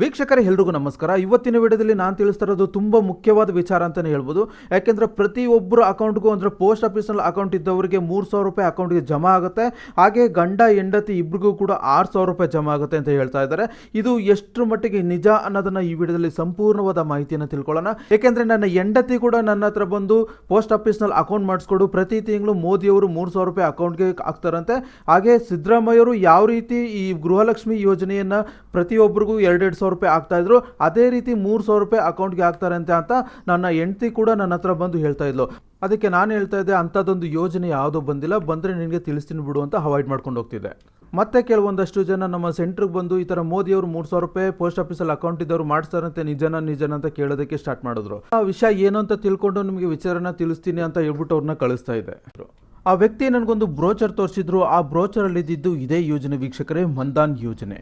ವೀಕ್ಷಕರೇ, ಎಲ್ರಿಗೂ ನಮಸ್ಕಾರ. ಇವತ್ತಿನ ವಿಡಿಯೋದಲ್ಲಿ ನಾನು ತಿಳಿಸ್ತಾ ಇರೋದು ತುಂಬ ಮುಖ್ಯವಾದ ವಿಚಾರ ಅಂತಲೇ ಹೇಳ್ಬೋದು. ಯಾಕೆಂದರೆ ಪ್ರತಿಯೊಬ್ಬರು ಅಕೌಂಟ್ಗೂ ಅಂದರೆ ಪೋಸ್ಟ್ ಆಫೀಸ್ನಲ್ಲಿ ಅಕೌಂಟ್ ಇದ್ದವರಿಗೆ ಮೂರು ಸಾವಿರ ರೂಪಾಯಿ ಅಕೌಂಟ್ಗೆ ಜಮಾ ಆಗುತ್ತೆ. ಹಾಗೆ ಗಂಡ, ಹೆಂಡತಿ ಇಬ್ರಿಗೂ ಕೂಡ ಆರು ಸಾವಿರ ರೂಪಾಯಿ ಜಮಾ ಆಗುತ್ತೆ ಅಂತ ಹೇಳ್ತಾ ಇದ್ದಾರೆ. ಇದು ಎಷ್ಟರ ಮಟ್ಟಿಗೆ ನಿಜ ಅನ್ನೋದನ್ನ ಈ ವಿಡಿಯೋದಲ್ಲಿ ಸಂಪೂರ್ಣವಾದ ಮಾಹಿತಿಯನ್ನು ತಿಳ್ಕೊಳ್ಳೋಣ. ಏಕೆಂದರೆ ನನ್ನ ಹೆಂಡತಿ ಕೂಡ ನನ್ನ ಹತ್ರ ಬಂದು ಪೋಸ್ಟ್ ಆಫೀಸ್ನಲ್ಲಿ ಅಕೌಂಟ್ ಮಾಡಿಸ್ಕೊಡು. ಪ್ರತಿ ತಿಂಗಳು ಮೋದಿಯವರು ಮೂರು ಸಾವಿರ ರೂಪಾಯಿ ಅಕೌಂಟ್ಗೆ ಹಾಕ್ತಾರಂತೆ. ಹಾಗೆ ಸಿದ್ದರಾಮಯ್ಯವರು ಯಾವ ರೀತಿ ಈ ಗೃಹಲಕ್ಷ್ಮಿ ಯೋಜನೆಯನ್ನು ಪ್ರತಿಯೊಬ್ಬರಿಗೂ ಎರಡೆರಡು ಸಾವಿರ ರೂಪಾಯಿ ಆಗ್ತಾ ಇದ್ರು. ಅದೇ ರೀತಿ ಮೂರು ಸಾವಿರ ರೂಪಾಯಿ ಅಕೌಂಟ್ಗೆ ಹಾಕ್ತಾರಂತೆ ಅಂತ ನನ್ನ ಹೆಂಡತಿ ಕೂಡ ನನ್ನ ಹತ್ರ ಬಂದು ಹೇಳ್ತಾ ಇದ್ಲು. ಅದಕ್ಕೆ ನಾನು ಹೇಳ್ತಾ ಇದ್ದೆ, ಅಂಥದ್ದೊಂದು ಯೋಜನೆ ಯಾವುದೋ ಬಂದಿಲ್ಲ. ಬಂದರೆ ನಿನಗೆ ತಿಳಿಸ್ತೀನಿ ಬಿಡು ಅಂತ ಅವಾಯ್ಡ್ ಮಾಡ್ಕೊಂಡು ಹೋಗ್ತಿದ್ದೆ. ಮತ್ತೆ ಕೆಲವೊಂದಷ್ಟು ಜನ ನಮ್ಮ ಸೆಂಟ್ರಿಗೆ ಬಂದು ಈ ಥರ ಮೋದಿಯವರು ಮೂರು ಸಾವಿರ ರೂಪಾಯಿ ಪೋಸ್ಟ್ ಆಫೀಸಲ್ಲಿ ಅಕೌಂಟ್ ಇದ್ದವ್ರು ಮಾಡ್ತಾರಂತೆ ನಿಜನ ನಿಜನ ಅಂತ ಕೇಳೋದಕ್ಕೆ ಸ್ಟಾರ್ಟ್ ಮಾಡಿದ್ರು. ಆ ವಿಷಯ ಏನು ಅಂತ ತಿಳ್ಕೊಂಡು ನಿಮಗೆ ವಿಚಾರನ ತಿಳಿಸ್ತೀನಿ ಅಂತ ಹೇಳ್ಬಿಟ್ಟು ಅವ್ರನ್ನ ಕಳಿಸ್ತಾ ಇದ್ದೆ. ಆ ವ್ಯಕ್ತಿ ನನಗೊಂದು ಬ್ರೋಚರ್ ತೋರಿಸಿದ್ರು, ಆ ಬ್ರೋಚರಲ್ಲಿ ಇದ್ದಿದ್ದು ಇದೇ ಯೋಜನೆ ವೀಕ್ಷಕರೇ ಮಂದಾನ್ ಯೋಜನೆ.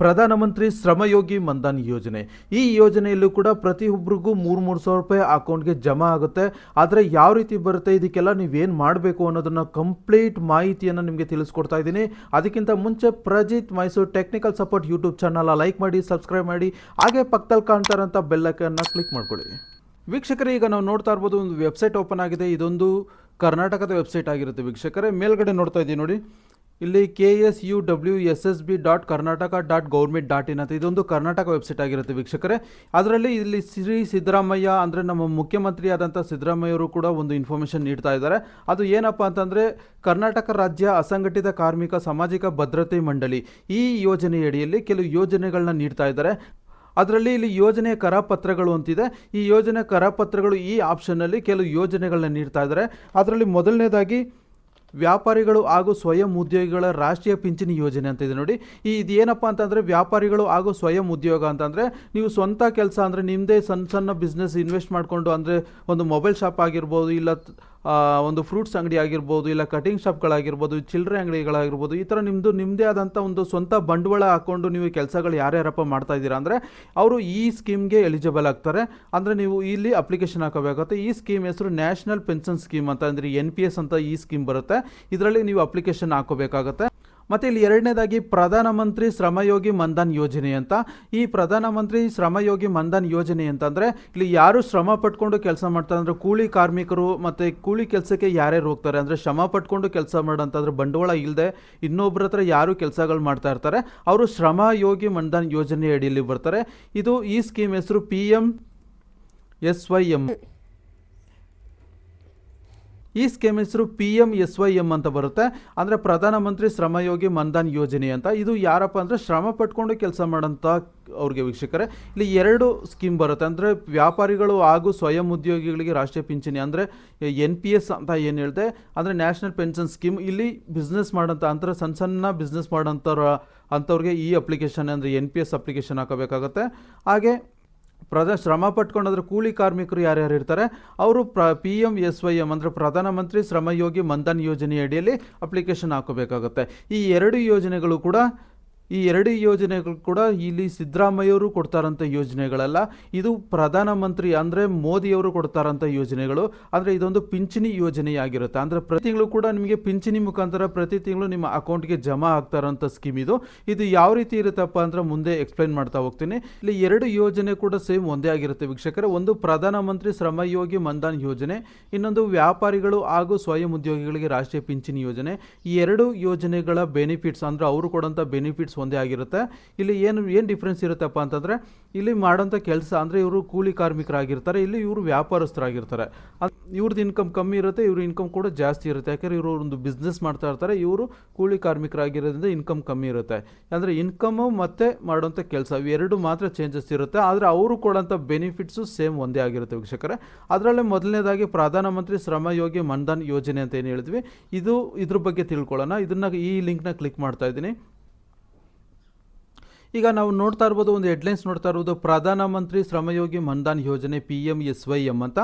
ಪ್ರಧಾನಮಂತ್ರಿ ಶ್ರಮಯೋಗಿ ಮಂದಾನ್ ಯೋಜನೆ. ಈ ಯೋಜನೆಯಲ್ಲೂ ಕೂಡ ಪ್ರತಿಯೊಬ್ಬರಿಗೂ ಮೂರು ಮೂರು ಸಾವಿರ ರೂಪಾಯಿ ಅಕೌಂಟ್ಗೆ ಜಮಾ ಆಗುತ್ತೆ. ಆದರೆ ಯಾವ ರೀತಿ ಬರುತ್ತೆ, ಇದಕ್ಕೆಲ್ಲ ನೀವೇನು ಮಾಡಬೇಕು ಅನ್ನೋದನ್ನು ಕಂಪ್ಲೀಟ್ ಮಾಹಿತಿಯನ್ನು ನಿಮಗೆ ತಿಳಿಸ್ಕೊಡ್ತಾ ಇದ್ದೀನಿ. ಅದಕ್ಕಿಂತ ಮುಂಚೆ Prajith Mysuru technical support YouTube channel like ಮಾಡಿ, ಸಬ್ಸ್ಕ್ರೈಬ್ ಮಾಡಿ, ಹಾಗೆ ಪಕ್ಕದಲ್ಲಿ ಕಾಣ್ತಾರಂಥ ಬೆಲ್ಲಕನ್ನು ಕ್ಲಿಕ್ ಮಾಡ್ಕೊಳ್ಳಿ. ವೀಕ್ಷಕರೇ, ಈಗ ನಾವು ನೋಡ್ತಾ ಇರ್ಬೋದು, ಒಂದು ವೆಬ್ಸೈಟ್ ಓಪನ್ ಆಗಿದೆ. ಇದೊಂದು ಕರ್ನಾಟಕದ ವೆಬ್ಸೈಟ್ ಆಗಿರುತ್ತೆ ವೀಕ್ಷಕರೇ. ಮೇಲ್ಗಡೆ ನೋಡ್ತಾ ಇದ್ದೀವಿ ನೋಡಿ. ಇಲ್ಲಿ K S U W S S B dot Karnataka dot government dot in ಅಂತ ಇದೊಂದು ಕರ್ನಾಟಕ ವೆಬ್ಸೈಟ್ ಆಗಿರುತ್ತೆ ವೀಕ್ಷಕರೇ. ಅದರಲ್ಲಿ ಇಲ್ಲಿ ಶ್ರೀ ಸಿದ್ದರಾಮಯ್ಯ ಅಂದರೆ ನಮ್ಮ ಮುಖ್ಯಮಂತ್ರಿ ಆದಂಥ ಸಿದ್ದರಾಮಯ್ಯವರು ಕೂಡ ಒಂದು ಇನ್ಫಾರ್ಮೇಷನ್ ನೀಡ್ತಾ ಇದ್ದಾರೆ. ಅದು ಏನಪ್ಪ ಅಂತಂದರೆ, ಕರ್ನಾಟಕ ರಾಜ್ಯ ಅಸಂಘಟಿತ ಕಾರ್ಮಿಕ ಸಾಮಾಜಿಕ ಭದ್ರತೆ ಮಂಡಳಿ ಈ ಯೋಜನೆಯಡಿಯಲ್ಲಿ ಕೆಲವು ಯೋಜನೆಗಳನ್ನ ನೀಡ್ತಾ ಇದ್ದಾರೆ. ಅದರಲ್ಲಿ ಇಲ್ಲಿ ಯೋಜನೆ ಕರಪತ್ರಗಳು ಅಂತಿದೆ. ಈ ಯೋಜನೆ ಕರಪತ್ರಗಳು ಈ ಆಪ್ಷನ್ನಲ್ಲಿ ಕೆಲವು ಯೋಜನೆಗಳನ್ನ ನೀಡ್ತಾ ಇದ್ದಾರೆ ಅದರಲ್ಲಿ ಮೊದಲನೇದಾಗಿ ವ್ಯಾಪಾರಿಗಳು ಹಾಗೂ ಸ್ವಯಂ ಉದ್ಯೋಗಿಗಳ ರಾಷ್ಟ್ರೀಯ ಪಿಂಚಣಿ ಯೋಜನೆ ಅಂತ ಇದೆ ನೋಡಿ. ಈ ಇದೇನಪ್ಪ ಅಂತಂದರೆ ವ್ಯಾಪಾರಿಗಳು ಹಾಗೂ ಸ್ವಯಂ ಉದ್ಯೋಗ ಅಂತಂದರೆ ನೀವು ಸ್ವಂತ ಕೆಲಸ ಅಂದರೆ ನಿಮ್ಮದೇ ಸಣ್ಣ ಸಣ್ಣ ಬಿಸ್ನೆಸ್ ಇನ್ವೆಸ್ಟ್ ಮಾಡಿಕೊಂಡು ಅಂದರೆ ಒಂದು ಮೊಬೈಲ್ ಶಾಪ್ ಆಗಿರ್ಬೋದು ಇಲ್ಲ ಒಂದು ಫ್ರೂಟ್ಸ್ ಅಂಗಡಿ ಆಗಿರ್ಬೋದು, ಇಲ್ಲ ಕಟಿಂಗ್ ಶಾಪ್ಗಳಾಗಿರ್ಬೋದು, ಚಿಲ್ಲರೆ ಅಂಗಡಿಗಳಾಗಿರ್ಬೋದು, ಈ ಥರ ನಿಮ್ಮದು ನಿಮ್ಮದೇ ಆದಂಥ ಒಂದು ಸ್ವಂತ ಬಂಡವಾಳ ಹಾಕ್ಕೊಂಡು ನೀವು ಕೆಲಸಗಳು ಯಾರ್ಯಾರಪ್ಪ ಮಾಡ್ತಾ ಇದ್ದೀರಾ ಅಂದರೆ ಅವರು ಈ ಸ್ಕೀಮ್ಗೆ ಎಲಿಜಿಬಲ್ ಆಗ್ತಾರೆ. ಅಂದರೆ ನೀವು ಇಲ್ಲಿ ಅಪ್ಲಿಕೇಶನ್ ಹಾಕೋಬೇಕಾಗುತ್ತೆ. ಈ ಸ್ಕೀಮ್ ಹೆಸರು ನ್ಯಾಷನಲ್ ಪೆನ್ಷನ್ ಸ್ಕೀಮ್ ಅಂತ ಅಂದರೆ ಎನ್ ಪಿ ಎಸ್ ಅಂತ ಈ ಸ್ಕೀಮ್ ಬರುತ್ತೆ. ಇದರಲ್ಲಿ ನೀವು ಅಪ್ಲಿಕೇಶನ್ ಹಾಕೋಬೇಕಾಗತ್ತೆ. ಮತ್ತು ಇಲ್ಲಿ ಎರಡನೇದಾಗಿ ಪ್ರಧಾನಮಂತ್ರಿ ಶ್ರಮಯೋಗಿ ಮಂದನ್ ಯೋಜನೆ ಅಂತ. ಈ ಪ್ರಧಾನಮಂತ್ರಿ ಶ್ರಮಯೋಗಿ ಮಂದನ್ ಯೋಜನೆ ಅಂತಂದರೆ ಇಲ್ಲಿ ಯಾರು ಶ್ರಮ ಪಟ್ಕೊಂಡು ಕೆಲಸ ಮಾಡ್ತಾರೆ ಅಂದರೆ ಕೂಲಿ ಕಾರ್ಮಿಕರು ಮತ್ತು ಕೂಲಿ ಕೆಲಸಕ್ಕೆ ಯಾರ್ಯಾರು ಹೋಗ್ತಾರೆ ಅಂದರೆ ಶ್ರಮ ಪಟ್ಕೊಂಡು ಕೆಲಸ ಮಾಡೋಂಥದ್ರೆ ಬಂಡವಾಳ ಇಲ್ಲದೆ ಇನ್ನೊಬ್ಬರ ಹತ್ರ ಯಾರು ಕೆಲಸಗಳು ಮಾಡ್ತಾ ಇರ್ತಾರೆ, ಅವರು ಶ್ರಮ ಯೋಗಿ ಮನ್ಧನ್ ಯೋಜನೆ ಅಡಿಯಲ್ಲಿ ಬರ್ತಾರೆ. ಇದು ಈ ಸ್ಕೀಮ್ ಹೆಸರು P M S Y M ಈ ಸ್ಕೀಮ್ ಹೆಸರು P M S Y M ಅಂತ ಬರುತ್ತೆ. ಅಂದರೆ ಪ್ರಧಾನಮಂತ್ರಿ ಶ್ರಮಯೋಗಿ ಮನ್ಧನ್ ಯೋಜನೆ ಅಂತ. ಇದು ಯಾರಪ್ಪ ಅಂದರೆ ಶ್ರಮ ಪಟ್ಕೊಂಡು ಕೆಲಸ ಮಾಡೋಂಥ ಅವ್ರಿಗೆ ವೀಕ್ಷಕರೇ. ಇಲ್ಲಿ ಎರಡು ಸ್ಕೀಮ್ ಬರುತ್ತೆ. ಅಂದರೆ ವ್ಯಾಪಾರಿಗಳು ಹಾಗೂ ಸ್ವಯಂ ಉದ್ಯೋಗಿಗಳಿಗೆ ರಾಷ್ಟ್ರೀಯ ಪಿಂಚಣಿ ಅಂದರೆ ಎನ್ ಪಿ ಎಸ್ ಅಂತ ಏನು ಹೇಳಿದೆ, ಅಂದರೆ ನ್ಯಾಷನಲ್ ಪೆನ್ಷನ್ ಸ್ಕೀಮ್. ಇಲ್ಲಿ ಬಿಸ್ನೆಸ್ ಮಾಡೋಂಥ ಅಂದರೆ ಸಣ್ಣ ಸಣ್ಣ ಬಿಸ್ನೆಸ್ ಮಾಡೋಂಥವ್ರ, ಅಂಥವ್ರಿಗೆ ಈ ಅಪ್ಲಿಕೇಶನ್ ಅಂದರೆ ಎನ್ ಪಿ ಎಸ್ ಅಪ್ಲಿಕೇಶನ್ ಹಾಕೋಬೇಕಾಗತ್ತೆ. ಹಾಗೆ ಪ್ರಧ ಶ್ರಮ ಪಟ್ಕೊಂಡಾದ್ರೆ ಕೂಲಿ ಕಾರ್ಮಿಕರು ಯಾರ್ಯಾರು ಇರ್ತಾರೆ? ಅವರು ಪ್ರ P M S Y M ಅಂದರೆ ಪ್ರಧಾನಮಂತ್ರಿ ಶ್ರಮಯೋಗಿ ಮನ್ಧನ್ ಯೋಜನೆ ಅಡಿಯಲ್ಲಿ ಅಪ್ಲಿಕೇಶನ್ ಹಾಕೋಬೇಕಾಗುತ್ತೆ. ಈ ಎರಡು ಯೋಜನೆಗಳು ಕೂಡ ಈ ಎರಡು ಯೋಜನೆಗಳು ಕೂಡ ಇಲ್ಲಿ ಸಿದ್ದರಾಮಯ್ಯವರು ಕೊಡ್ತಾರಂಥ ಯೋಜನೆಗಳಲ್ಲ, ಇದು ಪ್ರಧಾನಮಂತ್ರಿ ಅಂದರೆ ಮೋದಿಯವರು ಕೊಡ್ತಾರಂಥ ಯೋಜನೆಗಳು ಅಂದರೆ ಇದೊಂದು ಪಿಂಚಣಿ ಯೋಜನೆಯಾಗಿರುತ್ತೆ. ಅಂದರೆ ಪ್ರತಿ ತಿಂಗಳು ಕೂಡ ನಿಮಗೆ ಪಿಂಚಣಿ ಮುಖಾಂತರ ಪ್ರತಿ ತಿಂಗಳು ನಿಮ್ಮ ಅಕೌಂಟ್ಗೆ ಜಮಾ ಆಗ್ತಾರಂಥ ಸ್ಕೀಮ್ ಇದು. ಇದು ಯಾವ ರೀತಿ ಇರುತ್ತಪ್ಪ ಅಂದರೆ ಮುಂದೆ ಎಕ್ಸ್ಪ್ಲೈನ್ ಮಾಡ್ತಾ ಹೋಗ್ತೀನಿ. ಇಲ್ಲಿ ಎರಡು ಯೋಜನೆ ಕೂಡ ಸೇಮ್ ಒಂದೇ ಆಗಿರುತ್ತೆ ವೀಕ್ಷಕರೇ. ಒಂದು ಪ್ರಧಾನಮಂತ್ರಿ ಶ್ರಮಯೋಗಿ ಮನ್ಧನ್ ಯೋಜನೆ, ಇನ್ನೊಂದು ವ್ಯಾಪಾರಿಗಳು ಹಾಗೂ ಸ್ವಯಂ ಉದ್ಯೋಗಿಗಳಿಗೆ ರಾಷ್ಟ್ರೀಯ ಪಿಂಚಣಿ ಯೋಜನೆ. ಈ ಎರಡು ಯೋಜನೆಗಳ ಬೆನಿಫಿಟ್ಸ್ ಅಂದರೆ ಅವರು ಕೊಡೋಂಥ ಬೆನಿಫಿಟ್ಸ್ ಒಂದೇ ಆಗಿರುತ್ತೆ. ಇಲ್ಲಿ ಏನು ಏನು ಡಿಫ್ರೆನ್ಸ್ ಇರುತ್ತಪ್ಪ ಅಂತಂದರೆ, ಇಲ್ಲಿ ಮಾಡೋಂಥ ಕೆಲಸ ಅಂದರೆ ಇವರು ಕೂಲಿ ಕಾರ್ಮಿಕರಾಗಿರ್ತಾರೆ, ಇಲ್ಲಿ ಇವರು ವ್ಯಾಪಾರಸ್ಥರಾಗಿರ್ತಾರೆ. ಇವ್ರದ್ದು ಇನ್ಕಮ್ ಕಮ್ಮಿ ಇರುತ್ತೆ, ಇವ್ರ ಇನ್ಕಮ್ ಕೂಡ ಜಾಸ್ತಿ ಇರುತ್ತೆ. ಯಾಕಂದರೆ ಇವರು ಒಂದು ಬಿಸ್ನೆಸ್ ಮಾಡ್ತಾ ಇರ್ತಾರೆ, ಇವರು ಕೂಲಿ ಕಾರ್ಮಿಕರಾಗಿರೋದ್ರಿಂದ ಇನ್ಕಮ್ ಕಮ್ಮಿ ಇರುತ್ತೆ. ಅಂದರೆ ಇನ್ಕಮು ಮತ್ತು ಮಾಡೋಂಥ ಕೆಲಸ ಇವೆರಡು ಮಾತ್ರ ಚೇಂಜಸ್ ಇರುತ್ತೆ. ಆದರೆ ಅವರು ಕೊಡೋಂಥ ಬೆನಿಫಿಟ್ಸು ಸೇಮ್ ಒಂದೇ ಆಗಿರುತ್ತೆ ವೀಕ್ಷಕರೇ. ಅದರಲ್ಲೇ ಮೊದಲನೇದಾಗಿ ಪ್ರಧಾನಮಂತ್ರಿ ಶ್ರಮಯೋಗಿ ಮನ್ಧನ್ ಯೋಜನೆ ಅಂತ ಏನು ಹೇಳಿದ್ವಿ. ಇದು ಇದ್ರ ಬಗ್ಗೆ ತಿಳ್ಕೊಳ್ಳೋಣ. ಇದನ್ನ ಈ ಲಿಂಕ್ನ ಕ್ಲಿಕ್ ಮಾಡ್ತಾ ಇದ್ದೀನಿ. ಈಗ ನಾವು ನೋಡ್ತಾ ಇರ್ಬೋದು, ಒಂದು ಹೆಡ್ಲೈನ್ಸ್ ನೋಡ್ತಾ ಇರ್ಬೋದು. Pradhanmantri Shramyogi Maandhan Yojana P M S Y M ಅಂತ.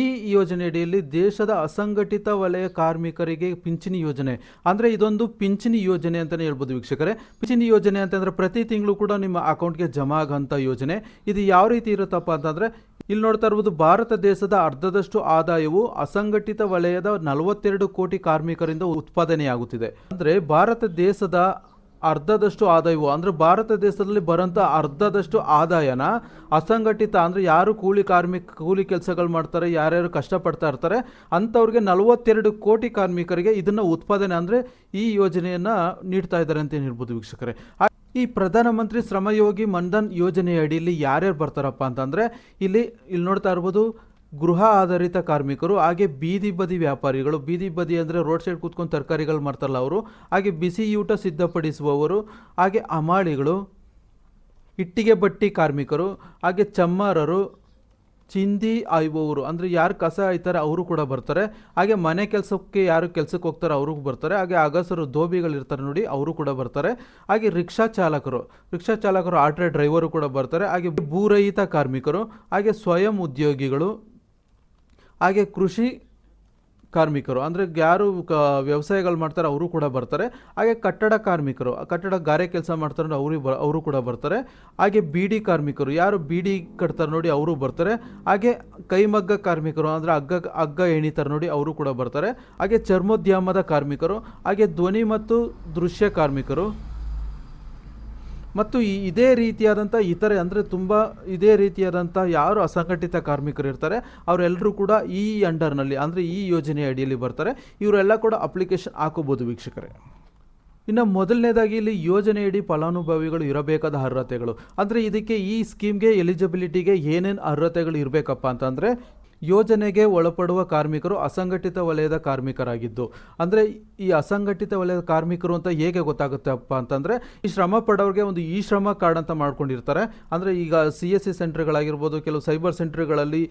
ಈ ಯೋಜನೆಯಡಿಯಲ್ಲಿ ದೇಶದ ಅಸಂಘಟಿತ ವಲಯ ಕಾರ್ಮಿಕರಿಗೆ ಪಿಂಚಣಿ ಯೋಜನೆ. ಅಂದರೆ ಇದೊಂದು ಪಿಂಚಣಿ ಯೋಜನೆ ಅಂತಲೇ ಹೇಳ್ಬೋದು ವೀಕ್ಷಕರೇ. ಪಿಂಚಣಿ ಯೋಜನೆ ಅಂತಂದರೆ ಪ್ರತಿ ತಿಂಗಳು ಕೂಡ ನಿಮ್ಮ ಅಕೌಂಟ್ಗೆ ಜಮಾ ಆಗೋಂಥ ಯೋಜನೆ. ಇದು ಯಾವ ರೀತಿ ಇರುತ್ತಪ್ಪ ಅಂತಂದರೆ, ಇಲ್ಲಿ ನೋಡ್ತಾ ಇರ್ಬೋದು, ಭಾರತ ದೇಶದ ಅರ್ಧದಷ್ಟು ಆದಾಯವು ಅಸಂಘಟಿತ ವಲಯದ ನಲವತ್ತೆರಡು ಕೋಟಿ ಕಾರ್ಮಿಕರಿಂದ ಉತ್ಪಾದನೆಯಾಗುತ್ತಿದೆ. ಅಂದರೆ ಭಾರತ ದೇಶದ ಅರ್ಧದಷ್ಟು ಆದಾಯವು, ಅಂದರೆ ಭಾರತ ದೇಶದಲ್ಲಿ ಬರೋಂಥ ಅರ್ಧದಷ್ಟು ಆದಾಯನ ಅಸಂಘಟಿತ, ಅಂದರೆ ಯಾರು ಕೂಲಿ ಕಾರ್ಮಿಕ, ಕೂಲಿ ಕೆಲಸಗಳು ಮಾಡ್ತಾರೆ, ಯಾರ್ಯಾರು ಕಷ್ಟಪಡ್ತಾ ಇರ್ತಾರೆ, ಅಂಥವ್ರಿಗೆ ನಲವತ್ತೆರಡು ಕೋಟಿ ಕಾರ್ಮಿಕರಿಗೆ ಇದನ್ನು ಉತ್ಪಾದನೆ, ಅಂದರೆ ಈ ಯೋಜನೆಯನ್ನು ನೀಡ್ತಾ ಇದ್ದಾರೆ ಅಂತ ಹೇಳ್ಬೋದು ವೀಕ್ಷಕರೇ. ಈ ಪ್ರಧಾನಮಂತ್ರಿ ಶ್ರಮಯೋಗಿ ಮನ್ಧನ್ ಯೋಜನೆಯ ಅಡಿಯಲ್ಲಿ ಯಾರ್ಯಾರು ಬರ್ತಾರಪ್ಪ ಅಂತಂದರೆ, ಇಲ್ಲಿ ಇಲ್ಲಿ ನೋಡ್ತಾ ಇರ್ಬೋದು ಗೃಹ ಆಧಾರಿತ ಕಾರ್ಮಿಕರು, ಹಾಗೆ ಬೀದಿ ಬದಿ ವ್ಯಾಪಾರಿಗಳು. ಬೀದಿ ಬದಿ ಅಂದರೆ ರೋಡ್ ಸೈಡ್ ಕೂತ್ಕೊಂಡು ತರಕಾರಿಗಳು ಮಾಡ್ತಾರಲ್ಲ ಅವರು. ಹಾಗೆ ಬಿಸಿಯೂಟ ಸಿದ್ಧಪಡಿಸುವವರು, ಹಾಗೆ ಅಮಾಳಿಗಳು, ಇಟ್ಟಿಗೆ ಬಟ್ಟಿ ಕಾರ್ಮಿಕರು, ಹಾಗೆ ಚಮ್ಮಾರರು, ಚಿಂದಿ ಆಯುವವರು. ಅಂದರೆ ಯಾರು ಕಸ ಆಯ್ತಾರೆ ಅವರು ಕೂಡ ಬರ್ತಾರೆ. ಹಾಗೆ ಮನೆ ಕೆಲಸಕ್ಕೆ ಯಾರು ಕೆಲಸಕ್ಕೆ ಹೋಗ್ತಾರೆ ಅವರು ಬರ್ತಾರೆ. ಹಾಗೆ ಅಗಸರು ಧೋಬಿಗಳಿರ್ತಾರೆ ನೋಡಿ ಅವರು ಕೂಡ ಬರ್ತಾರೆ. ಹಾಗೆ ರಿಕ್ಷಾ ಚಾಲಕರು ರಿಕ್ಷಾ ಚಾಲಕರು, ಆಟೋ ಡ್ರೈವರು ಕೂಡ ಬರ್ತಾರೆ. ಹಾಗೆ ಭೂರಹಿತ ಕಾರ್ಮಿಕರು, ಹಾಗೆ ಸ್ವಯಂ ಉದ್ಯೋಗಿಗಳು ಹಾಗೆ ಕೃಷಿ ಕಾರ್ಮಿಕರು, ಅಂದರೆ ಯಾರು ಕ ವ್ಯವಸಾಯಗಳು ಮಾಡ್ತಾರೆ ಅವರು ಕೂಡ ಬರ್ತಾರೆ. ಹಾಗೆ ಕಟ್ಟಡ ಕಾರ್ಮಿಕರು, ಕಟ್ಟಡ ಗಾರೆ ಕೆಲಸ ಮಾಡ್ತಾರೆ ಅವರು ಬ, ಅವರು ಕೂಡ ಬರ್ತಾರೆ. ಹಾಗೆ ಬೀಡಿ ಕಾರ್ಮಿಕರು, ಯಾರು ಬೀಡಿ ಕಟ್ತಾರೆ ನೋಡಿ ಅವರು ಬರ್ತಾರೆ. ಹಾಗೆ ಕೈಮಗ್ಗ ಕಾರ್ಮಿಕರು, ಅಂದರೆ ಹಗ್ಗ ಹಗ್ಗ ಎಣಿತಾರೆ ನೋಡಿ ಅವರು ಕೂಡ ಬರ್ತಾರೆ. ಹಾಗೆ ಚರ್ಮೋದ್ಯಮದ ಕಾರ್ಮಿಕರು, ಹಾಗೆ ಧ್ವನಿ ಮತ್ತು ದೃಶ್ಯ ಕಾರ್ಮಿಕರು. ಮತ್ತು ಈ ಇದೇ ರೀತಿಯಾದಂಥ ಇತರೆ ಅಂದರೆ ತುಂಬ ಇದೇ ರೀತಿಯಾದಂಥ ಯಾರು ಅಸಂಘಟಿತ ಕಾರ್ಮಿಕರು ಇರ್ತಾರೆ, ಅವರೆಲ್ಲರೂ ಕೂಡ ಈ ಅಂಡರ್ನಲ್ಲಿ ಅಂದರೆ ಈ ಯೋಜನೆಯ ಅಡಿಯಲ್ಲಿ ಬರ್ತಾರೆ. ಇವರೆಲ್ಲ ಕೂಡ ಅಪ್ಲಿಕೇಶನ್ ಹಾಕೋಬೋದು ವೀಕ್ಷಕರೇ. ಇನ್ನು ಮೊದಲನೇದಾಗಿ ಇಲ್ಲಿ ಯೋಜನೆಯಡಿ ಫಲಾನುಭವಿಗಳು ಇರಬೇಕಾದ ಅರ್ಹತೆಗಳು. ಅಂದರೆ ಇದಕ್ಕೆ ಈ ಸ್ಕೀಮ್ಗೆ ಎಲಿಜಿಬಿಲಿಟಿಗೆ ಏನೇನು ಅರ್ಹತೆಗಳು ಇರಬೇಕಪ್ಪ ಅಂತಂದರೆ ಯೋಜನೆಗೆ ಒಳಪಡುವ ಕಾರ್ಮಿಕರು ಅಸಂಘಟಿತ ವಲಯದ ಕಾರ್ಮಿಕರಾಗಿದ್ದು, ಅಂದರೆ ಈ ಅಸಂಘಟಿತ ವಲಯದ ಕಾರ್ಮಿಕರು ಅಂತ ಹೇಗೆ ಗೊತ್ತಾಗುತ್ತಪ್ಪ ಅಂತಂದರೆ, ಈ ಶ್ರಮ ಪಡೋರಿಗೆ ಒಂದು ಇ ಶ್ರಮ ಕಾರ್ಡ್ ಅಂತ ಮಾಡ್ಕೊಂಡಿರ್ತಾರೆ. ಅಂದರೆ ಈಗ ಸಿ ಎಸ್ ಸಿ ಸೆಂಟರ್ಗಳಾಗಿರ್ಬೋದು, ಕೆಲವು ಸೈಬರ್ ಸೆಂಟರ್ಗಳಲ್ಲಿ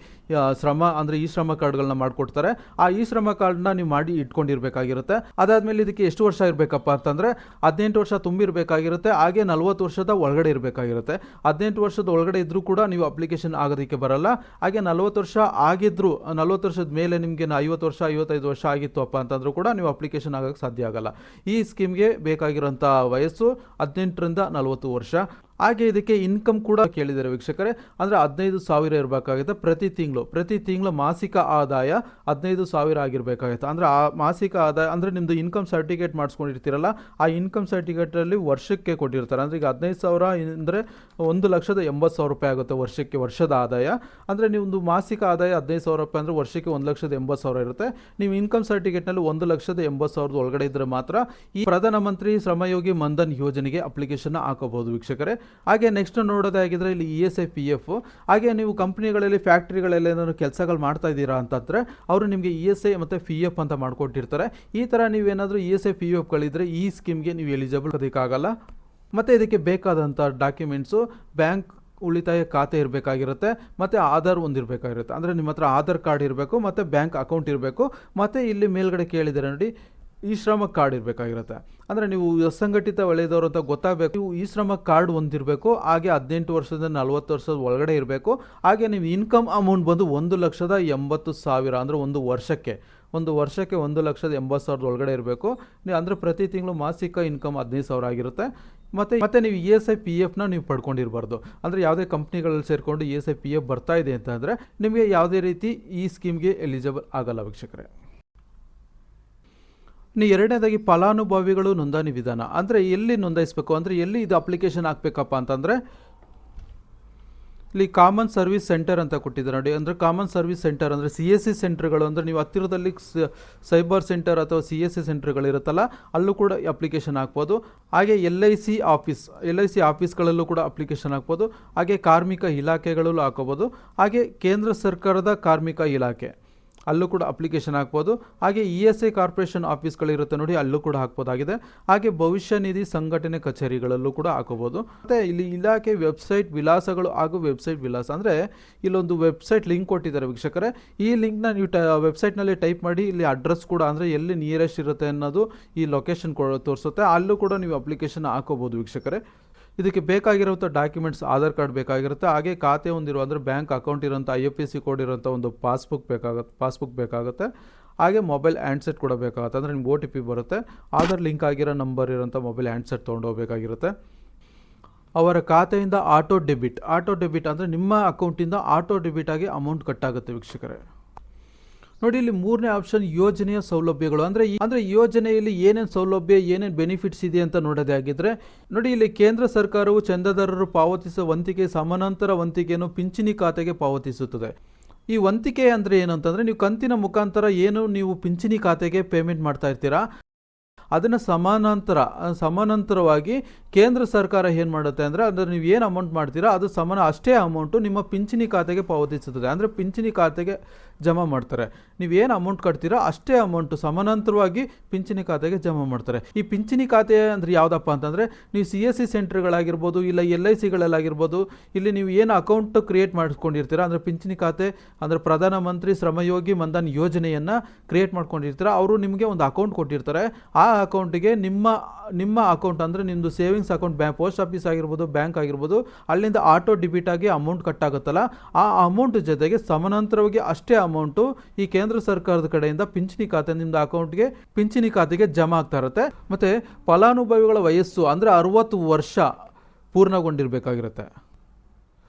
ಶ್ರಮ ಅಂದರೆ ಈ ಶ್ರಮ ಕಾರ್ಡ್ಗಳನ್ನ ಮಾಡಿಕೊಡ್ತಾರೆ. ಆ ಈ ಶ್ರಮ ಕಾರ್ಡ್ನ ನೀವು ಮಾಡಿ ಇಟ್ಕೊಂಡಿರಬೇಕಾಗಿರುತ್ತೆ. ಅದಾದಮೇಲೆ ಇದಕ್ಕೆ ಎಷ್ಟು ವರ್ಷ ಇರಬೇಕಪ್ಪ ಅಂತಂದರೆ, ಹದಿನೆಂಟು ವರ್ಷ ತುಂಬಿರಬೇಕಾಗಿರುತ್ತೆ, ಹಾಗೆ ನಲವತ್ತು ವರ್ಷದ ಒಳಗಡೆ ಇರಬೇಕಾಗಿರುತ್ತೆ. ಹದಿನೆಂಟು ವರ್ಷದ ಒಳಗಡೆ ಇದ್ದರೂ ಕೂಡ ನೀವು ಅಪ್ಲಿಕೇಶನ್ ಆಗೋದಕ್ಕೆ ಬರಲ್ಲ. ಹಾಗೆ ನಲವತ್ತು ವರ್ಷ ಆಗಿದ್ರು, ನಲ್ವತ್ತು ವರ್ಷದ ಮೇಲೆ ನಿಮಗೆ ಐವತ್ತು ವರ್ಷ, ಐವತ್ತೈದು ವರ್ಷ ಆಗಿತ್ತು ಅಪ್ಪ ಅಂತಂದ್ರೂ ಕೂಡ ನೀವು ಅಪ್ಲಿಕೇಶನ್ ಆಗೋಕ್ಕೆ ಸಾಧ್ಯ ಆಗಲ್ಲ. ಈ ಸ್ಕೀಮ್ಗೆ ಬೇಕಾಗಿರೋಂಥ ವಯಸ್ಸು ಹದಿನೆಂಟರಿಂದ ನಲವತ್ತು ವರ್ಷ. ಹಾಗೆ ಇದಕ್ಕೆ ಇನ್ಕಮ್ ಕೂಡ ಕೇಳಿದ್ದಾರೆ ವೀಕ್ಷಕರೇ. ಅಂದರೆ ಹದಿನೈದು ಸಾವಿರ ಇರಬೇಕಾಗುತ್ತೆ ಪ್ರತಿ ತಿಂಗಳು. ಪ್ರತಿ ತಿಂಗಳು ಮಾಸಿಕ ಆದಾಯ ಹದಿನೈದು ಸಾವಿರ ಆಗಿರಬೇಕಾಗುತ್ತೆ. ಅಂದರೆ ಆ ಮಾಸಿಕ ಆದಾಯ, ಅಂದರೆ ನಿಮ್ಮದು ಇನ್ಕಮ್ ಸರ್ಟಿಫಿಕೇಟ್ ಮಾಡಿಸ್ಕೊಂಡಿರ್ತೀರಲ್ಲ, ಆ ಇನ್ಕಮ್ ಸರ್ಟಿಫಿಕೇಟಲ್ಲಿ ವರ್ಷಕ್ಕೆ ಕೊಟ್ಟಿರ್ತಾರೆ. ಅಂದರೆ ಈಗ ಹದಿನೈದು ಸಾವಿರ ಅಂದರೆ ಒಂದು ಲಕ್ಷದ ಎಂಬತ್ತು ಸಾವಿರ ರೂಪಾಯಿ ಆಗುತ್ತೆ ವರ್ಷಕ್ಕೆ, ವರ್ಷದ ಆದಾಯ. ಅಂದರೆ ನಿಮ್ಮದು ಮಾಸಿಕ ಆದಾಯ ಹದಿನೈದು ಸಾವಿರ ರೂಪಾಯಿ ಅಂದರೆ ವರ್ಷಕ್ಕೆ ಒಂದು ಲಕ್ಷದ ಎಂಬತ್ತು ಸಾವಿರ ಇರುತ್ತೆ. ನೀವು ಇನ್ಕಮ್ ಸರ್ಟಿಫಿಕೇಟ್ನಲ್ಲಿ ಒಂದು ಲಕ್ಷದ ಎಂಬತ್ತು ಸಾವಿರದ ಒಳಗಡೆ ಇದ್ದರೆ ಮಾತ್ರ ಈ ಪ್ರಧಾನಮಂತ್ರಿ ಶ್ರಮಯೋಗಿ ಮನ್ಧನ್ ಯೋಜನೆಗೆ ಅಪ್ಲಿಕೇಶನ್ ಹಾಕಬಹುದು ವೀಕ್ಷಕರೇ. ಹಾಗೆ ನೆಕ್ಸ್ಟ್ ನೋಡೋದಾಗಿದ್ರೆ ಇಲ್ಲಿ E S I P F ಹಾಗೆ ನೀವು ಕಂಪ್ನಿಗಳಲ್ಲಿ ಫ್ಯಾಕ್ಟ್ರಿಗಳಲ್ಲಿ ಏನಾದ್ರು ಕೆಲಸಗಳು ಮಾಡ್ತಾ ಇದ್ದೀರಾ ಅಂತಂದರೆ ಅವರು ನಿಮಗೆ ಇ ಎಸ್ ಐ ಮತ್ತು ಪಿ ಎಫ್ ಅಂತ ಮಾಡಿಕೊಟ್ಟಿರ್ತಾರೆ. ಈ ಥರ ನೀವೇನಾದರೂ ಇ ಎಸ್ ಐ ಪಿ ಎಫ್ಗಳಿದ್ರೆ ಈ ಸ್ಕೀಮ್ಗೆ ನೀವು ಎಲಿಜಿಬಲ್ ಅದಕ್ಕಾಗಲ್ಲ ಮತ್ತು ಇದಕ್ಕೆ ಬೇಕಾದಂಥ ಡಾಕ್ಯುಮೆಂಟ್ಸು ಬ್ಯಾಂಕ್ ಉಳಿತಾಯ ಖಾತೆ ಇರಬೇಕಾಗಿರುತ್ತೆ, ಮತ್ತು ಆಧಾರ್ ಒಂದಿರಬೇಕಾಗಿರುತ್ತೆ ಅಂದರೆ ನಿಮ್ಮ ಹತ್ರ ಆಧಾರ್ ಕಾರ್ಡ್ ಇರಬೇಕು, ಮತ್ತು ಬ್ಯಾಂಕ್ ಅಕೌಂಟ್ ಇರಬೇಕು. ಮತ್ತು ಇಲ್ಲಿ ಮೇಲ್ಗಡೆ ಕೇಳಿದರೆ ನೋಡಿ ಈ ಶ್ರಮ ಕಾರ್ಡ್ ಇರಬೇಕಾಗಿರುತ್ತೆ. ಅಂದರೆ ನೀವು ಅಸಂಘಟಿತ ವಲಯದವರು ಅಂತ ಗೊತ್ತಾಗಬೇಕು. ನೀವು ಈ ಶ್ರಮ ಕಾರ್ಡ್ ಒಂದಿರಬೇಕು ಹಾಗೆ ಹದಿನೆಂಟು ವರ್ಷದಿಂದ ನಲ್ವತ್ತು ವರ್ಷದ ಒಳಗಡೆ ಇರಬೇಕು. ಹಾಗೆ ನೀವು ಇನ್ಕಮ್ ಅಮೌಂಟ್ ಬಂದು ಒಂದು ಲಕ್ಷದ ಎಂಬತ್ತು ಸಾವಿರ ಅಂದರೆ ಒಂದು ವರ್ಷಕ್ಕೆ ಒಂದು ವರ್ಷಕ್ಕೆ ಒಂದು ಲಕ್ಷದ ಎಂಬತ್ತು ಸಾವಿರದ ಒಳಗಡೆ ಇರಬೇಕು. ನೀವು ಅಂದರೆ ಪ್ರತಿ ತಿಂಗಳು ಮಾಸಿಕ ಇನ್ಕಮ್ ಹದಿನೈದು ಸಾವಿರ ಆಗಿರುತ್ತೆ. ಮತ್ತು, ಮತ್ತೆ ನೀವು ಇ ಎಸ್ ಐ ಪಿ ಎಫ್ನ ನೀವು ಪಡ್ಕೊಂಡಿರಬಾರ್ದು. ಅಂದರೆ ಯಾವುದೇ ಕಂಪ್ನಿಗಳಲ್ಲಿ ಸೇರಿಕೊಂಡು E S I P F ಬರ್ತಾ ಇದೆ ಅಂತಂದರೆ ನಿಮಗೆ ಯಾವುದೇ ರೀತಿ ಈ ಸ್ಕೀಮ್ಗೆ ಎಲಿಜಿಬಲ್ ಆಗಲ್ಲ ವೀಕ್ಷಕರೇ. ಇನ್ನು ಎರಡನೇದಾಗಿ ಫಲಾನುಭವಿಗಳು ನೋಂದಣಿ ವಿಧಾನ. ಅಂದರೆ ಎಲ್ಲಿ ನೋಂದಾಯಿಸಬೇಕು? ಅಂದರೆ ಎಲ್ಲಿ ಇದು ಅಪ್ಲಿಕೇಶನ್ ಹಾಕಬೇಕಪ್ಪ ಅಂತಂದರೆ, ಇಲ್ಲಿ ಕಾಮನ್ ಸರ್ವಿಸ್ ಸೆಂಟರ್ ಅಂತ ಕೊಟ್ಟಿದ್ದಾರೆ ನೋಡಿ. ಅಂದರೆ ಕಾಮನ್ ಸರ್ವಿಸ್ ಸೆಂಟರ್ ಅಂದರೆ ಸಿ ಎಸ್ ಸಿ ಸೆಂಟರ್ಗಳು ಅಂದರೆ ನೀವು ಹತ್ತಿರದಲ್ಲಿ ಸೈಬರ್ ಸೆಂಟರ್ ಅಥವಾ ಸಿ ಎಸ್ ಸಿ ಸೆಂಟರ್ಗಳಿರುತ್ತಲ್ಲ ಅಲ್ಲೂ ಕೂಡ ಅಪ್ಲಿಕೇಶನ್ ಹಾಕ್ಬೋದು. ಹಾಗೆ L I C office L I C ಆಫೀಸ್ಗಳಲ್ಲೂ ಕೂಡ ಅಪ್ಲಿಕೇಶನ್ ಹಾಕ್ಬೋದು. ಹಾಗೆ ಕಾರ್ಮಿಕ ಇಲಾಖೆಗಳಲ್ಲೂ ಹಾಕೋಬೋದು. ಹಾಗೆ ಕೇಂದ್ರ ಸರ್ಕಾರದ ಕಾರ್ಮಿಕ ಇಲಾಖೆ. ಅಲ್ಲೂ ಕೂಡ ಅಪ್ಲಿಕೇಶನ್ ಹಾಕ್ಬೋದು. ಹಾಗೆ ಇ ಎಸ್ ಐ ಕಾರ್ಪೊರೇಷನ್ ಆಫೀಸ್ಗಳಿರುತ್ತೆ ನೋಡಿ, ಅಲ್ಲೂ ಕೂಡ ಹಾಕ್ಬೋದಾಗಿದೆ. ಹಾಗೆ ಭವಿಷ್ಯ ನಿಧಿ ಸಂಘಟನೆ ಕಚೇರಿಗಳಲ್ಲೂ ಕೂಡ ಹಾಕೋಬೋದು. ಮತ್ತು ಇಲ್ಲಿ ಇಲಾಖೆ ವೆಬ್ಸೈಟ್ ವಿಳಾಸಗಳು ಹಾಗೂ ವೆಬ್ಸೈಟ್ ವಿಳಾಸ. ಅಂದರೆ ಇಲ್ಲೊಂದು ವೆಬ್ಸೈಟ್ ಲಿಂಕ್ ಕೊಟ್ಟಿದ್ದಾರೆ ವೀಕ್ಷಕರೇ. ಈ ಲಿಂಕ್ನ ನೀವು ಟ ವೆಬ್ಸೈಟ್ನಲ್ಲಿ ಟೈಪ್ ಮಾಡಿ, ಇಲ್ಲಿ ಅಡ್ರೆಸ್ ಕೂಡ, ಅಂದರೆ ಎಲ್ಲಿ ನಿಯರೆಸ್ಟ್ ಇರುತ್ತೆ ಅನ್ನೋದು ಈ ಲೊಕೇಶನ್ ಕೊ, ತೋರಿಸುತ್ತೆ. ಅಲ್ಲೂ ಕೂಡ ನೀವು ಅಪ್ಲಿಕೇಶನ್ ಹಾಕೋಬೋದು ವೀಕ್ಷಕರೇ. ಇದಕ್ಕೆ ಬೇಕಾಗಿರುವಂಥ ಡಾಕ್ಯುಮೆಂಟ್ಸ್ ಆಧಾರ್ ಕಾರ್ಡ್ ಬೇಕಾಗಿರುತ್ತೆ. ಹಾಗೆ ಖಾತೆ ಹೊಂದಿರುವ ಅಂದರೆ ಬ್ಯಾಂಕ್ ಅಕೌಂಟ್ ಇರೋಂಥ I F P C code ಇರೋಂಥ ಒಂದು ಪಾಸ್ಬುಕ್ ಬೇಕಾಗುತ್ತೆ ಪಾಸ್ಬುಕ್ ಬೇಕಾಗುತ್ತೆ. ಹಾಗೆ ಮೊಬೈಲ್ ಹ್ಯಾಂಡ್ಸೆಟ್ ಕೂಡ ಬೇಕಾಗುತ್ತೆ. ಅಂದರೆ ನಿಮ್ಗೆ ಒ ಟಿ ಪಿ ಬರುತ್ತೆ. ಆಧಾರ್ ಲಿಂಕ್ ಆಗಿರೋ ನಂಬರ್ ಇರೋಂಥ ಮೊಬೈಲ್ ಹ್ಯಾಂಡ್ಸೆಟ್ ತೊಗೊಂಡೋಗ್ಬೇಕಾಗಿರುತ್ತೆ ಅವರ ಖಾತೆಯಿಂದ ಆಟೋ ಡೆಬಿಟ್ ಆಟೋ ಡೆಬಿಟ್ ಅಂದರೆ ನಿಮ್ಮ ಅಕೌಂಟಿಂದ ಆಟೋ ಡೆಬಿಟ್ ಆಗಿ ಅಮೌಂಟ್ ಕಟ್ಟಾಗುತ್ತೆ ವೀಕ್ಷಕರೇ. ನೋಡಿ, ಇಲ್ಲಿ ಮೂರನೇ ಆಪ್ಷನ್ ಯೋಜನೆಯ ಸೌಲಭ್ಯಗಳು. ಅಂದ್ರೆ ಅಂದ್ರೆ ಯೋಜನೆಯಲ್ಲಿ ಏನೇನು ಸೌಲಭ್ಯ, ಏನೇನು ಬೆನಿಫಿಟ್ಸ್ ಇದೆ ಅಂತ ನೋಡೋದೇ ಆಗಿದ್ರೆ, ನೋಡಿ, ಇಲ್ಲಿ ಕೇಂದ್ರ ಸರ್ಕಾರವು ಚಂದಾದಾರರು ಪಾವತಿಸುವ ವಂತಿಕೆ, ಸಮಾನಾಂತರ ವಂತಿಕೆಯನ್ನು ಪಿಂಚಣಿ ಖಾತೆಗೆ ಪಾವತಿಸುತ್ತದೆ. ಈ ವಂತಿಕೆ ಅಂದ್ರೆ ಏನು ಅಂತಂದ್ರೆ, ನೀವು ಕಂತಿನ ಮುಖಾಂತರ ಏನು ನೀವು ಪಿಂಚಣಿ ಖಾತೆಗೆ ಪೇಮೆಂಟ್ ಮಾಡ್ತಾ ಇರ್ತೀರಾ ಅದನ್ನು ಸಮಾನಾಂತರ, ಸಮಾನಾಂತರವಾಗಿ ಕೇಂದ್ರ ಸರ್ಕಾರ ಏನು ಮಾಡುತ್ತೆ ಅಂದರೆ ಅದರ ನೀವು ಏನು ಅಮೌಂಟ್ ಮಾಡ್ತೀರಾ ಅದು ಸಮಾನ, ಅಷ್ಟೇ ಅಮೌಂಟು ನಿಮ್ಮ ಪಿಂಚಣಿ ಖಾತೆಗೆ ಪಾವತಿಸುತ್ತದೆ. ಅಂದರೆ ಪಿಂಚಣಿ ಖಾತೆಗೆ ಜಮಾ ಮಾಡ್ತಾರೆ. ನೀವು ಏನು ಅಮೌಂಟ್ ಕಟ್ತೀರಾ ಅಷ್ಟೇ ಅಮೌಂಟು ಸಮಾನಾಂತರವಾಗಿ ಪಿಂಚಣಿ ಖಾತೆಗೆ ಜಮಾ ಮಾಡ್ತಾರೆ. ಈ ಪಿಂಚಣಿ ಖಾತೆ ಅಂದರೆ ಯಾವುದಪ್ಪ ಅಂತಂದರೆ ನೀವು ಸಿ ಎಸ್ ಸಿ ಸೆಂಟ್ರ್ಗಳಾಗಿರ್ಬೋದು ಇಲ್ಲ ಎಲ್ ಐ ಸಿಗಳಲ್ಲಾಗಿರ್ಬೋದು ಇಲ್ಲಿ ನೀವು ಏನು ಅಕೌಂಟ್ ಕ್ರಿಯೇಟ್ ಮಾಡಿಸ್ಕೊಂಡಿರ್ತೀರ ಅಂದರೆ ಪಿಂಚಣಿ ಖಾತೆ ಅಂದರೆ ಪ್ರಧಾನಮಂತ್ರಿ ಶ್ರಮಯೋಗಿ ಮನ್ಧನ್ ಯೋಜನೆಯನ್ನು ಕ್ರಿಯೇಟ್ ಮಾಡ್ಕೊಂಡಿರ್ತೀರ, ಅವರು ನಿಮಗೆ ಒಂದು ಅಕೌಂಟ್ ಕೊಟ್ಟಿರ್ತಾರೆ. ಆ ಅಕೌಂಟಿಗೆ ನಿಮ್ಮ ನಿಮ್ಮ ಅಕೌಂಟ್ ಅಂದರೆ ನಿಮ್ಮದು savings account bank post office ಆಗಿರ್ಬೋದು, ಬ್ಯಾಂಕ್ ಆಗಿರ್ಬೋದು, ಅಲ್ಲಿಂದ ಆಟೋ ಡೆಬಿಟ್ ಆಗಿ ಅಮೌಂಟ್ ಕಟ್ಟಾಗುತ್ತಲ್ಲ, ಆ ಅಮೌಂಟ್ ಜೊತೆಗೆ ಸಮಾನಾಂತರವಾಗಿ ಅಷ್ಟೇ ಅಮೌಂಟು ಈ ಕೇಂದ್ರ ಸರ್ಕಾರದ ಕಡೆಯಿಂದ ಪಿಂಚಣಿ ಖಾತೆ ನಿಮ್ಮದು ಅಕೌಂಟ್ಗೆ ಪಿಂಚಣಿ ಖಾತೆಗೆ ಜಮಾ ಆಗ್ತಾ ಇರುತ್ತೆ. ಮತ್ತು ಫಲಾನುಭವಿಗಳ ವಯಸ್ಸು ಅಂದರೆ ಅರುವತ್ತು ವರ್ಷ ಪೂರ್ಣಗೊಂಡಿರಬೇಕಾಗಿರುತ್ತೆ.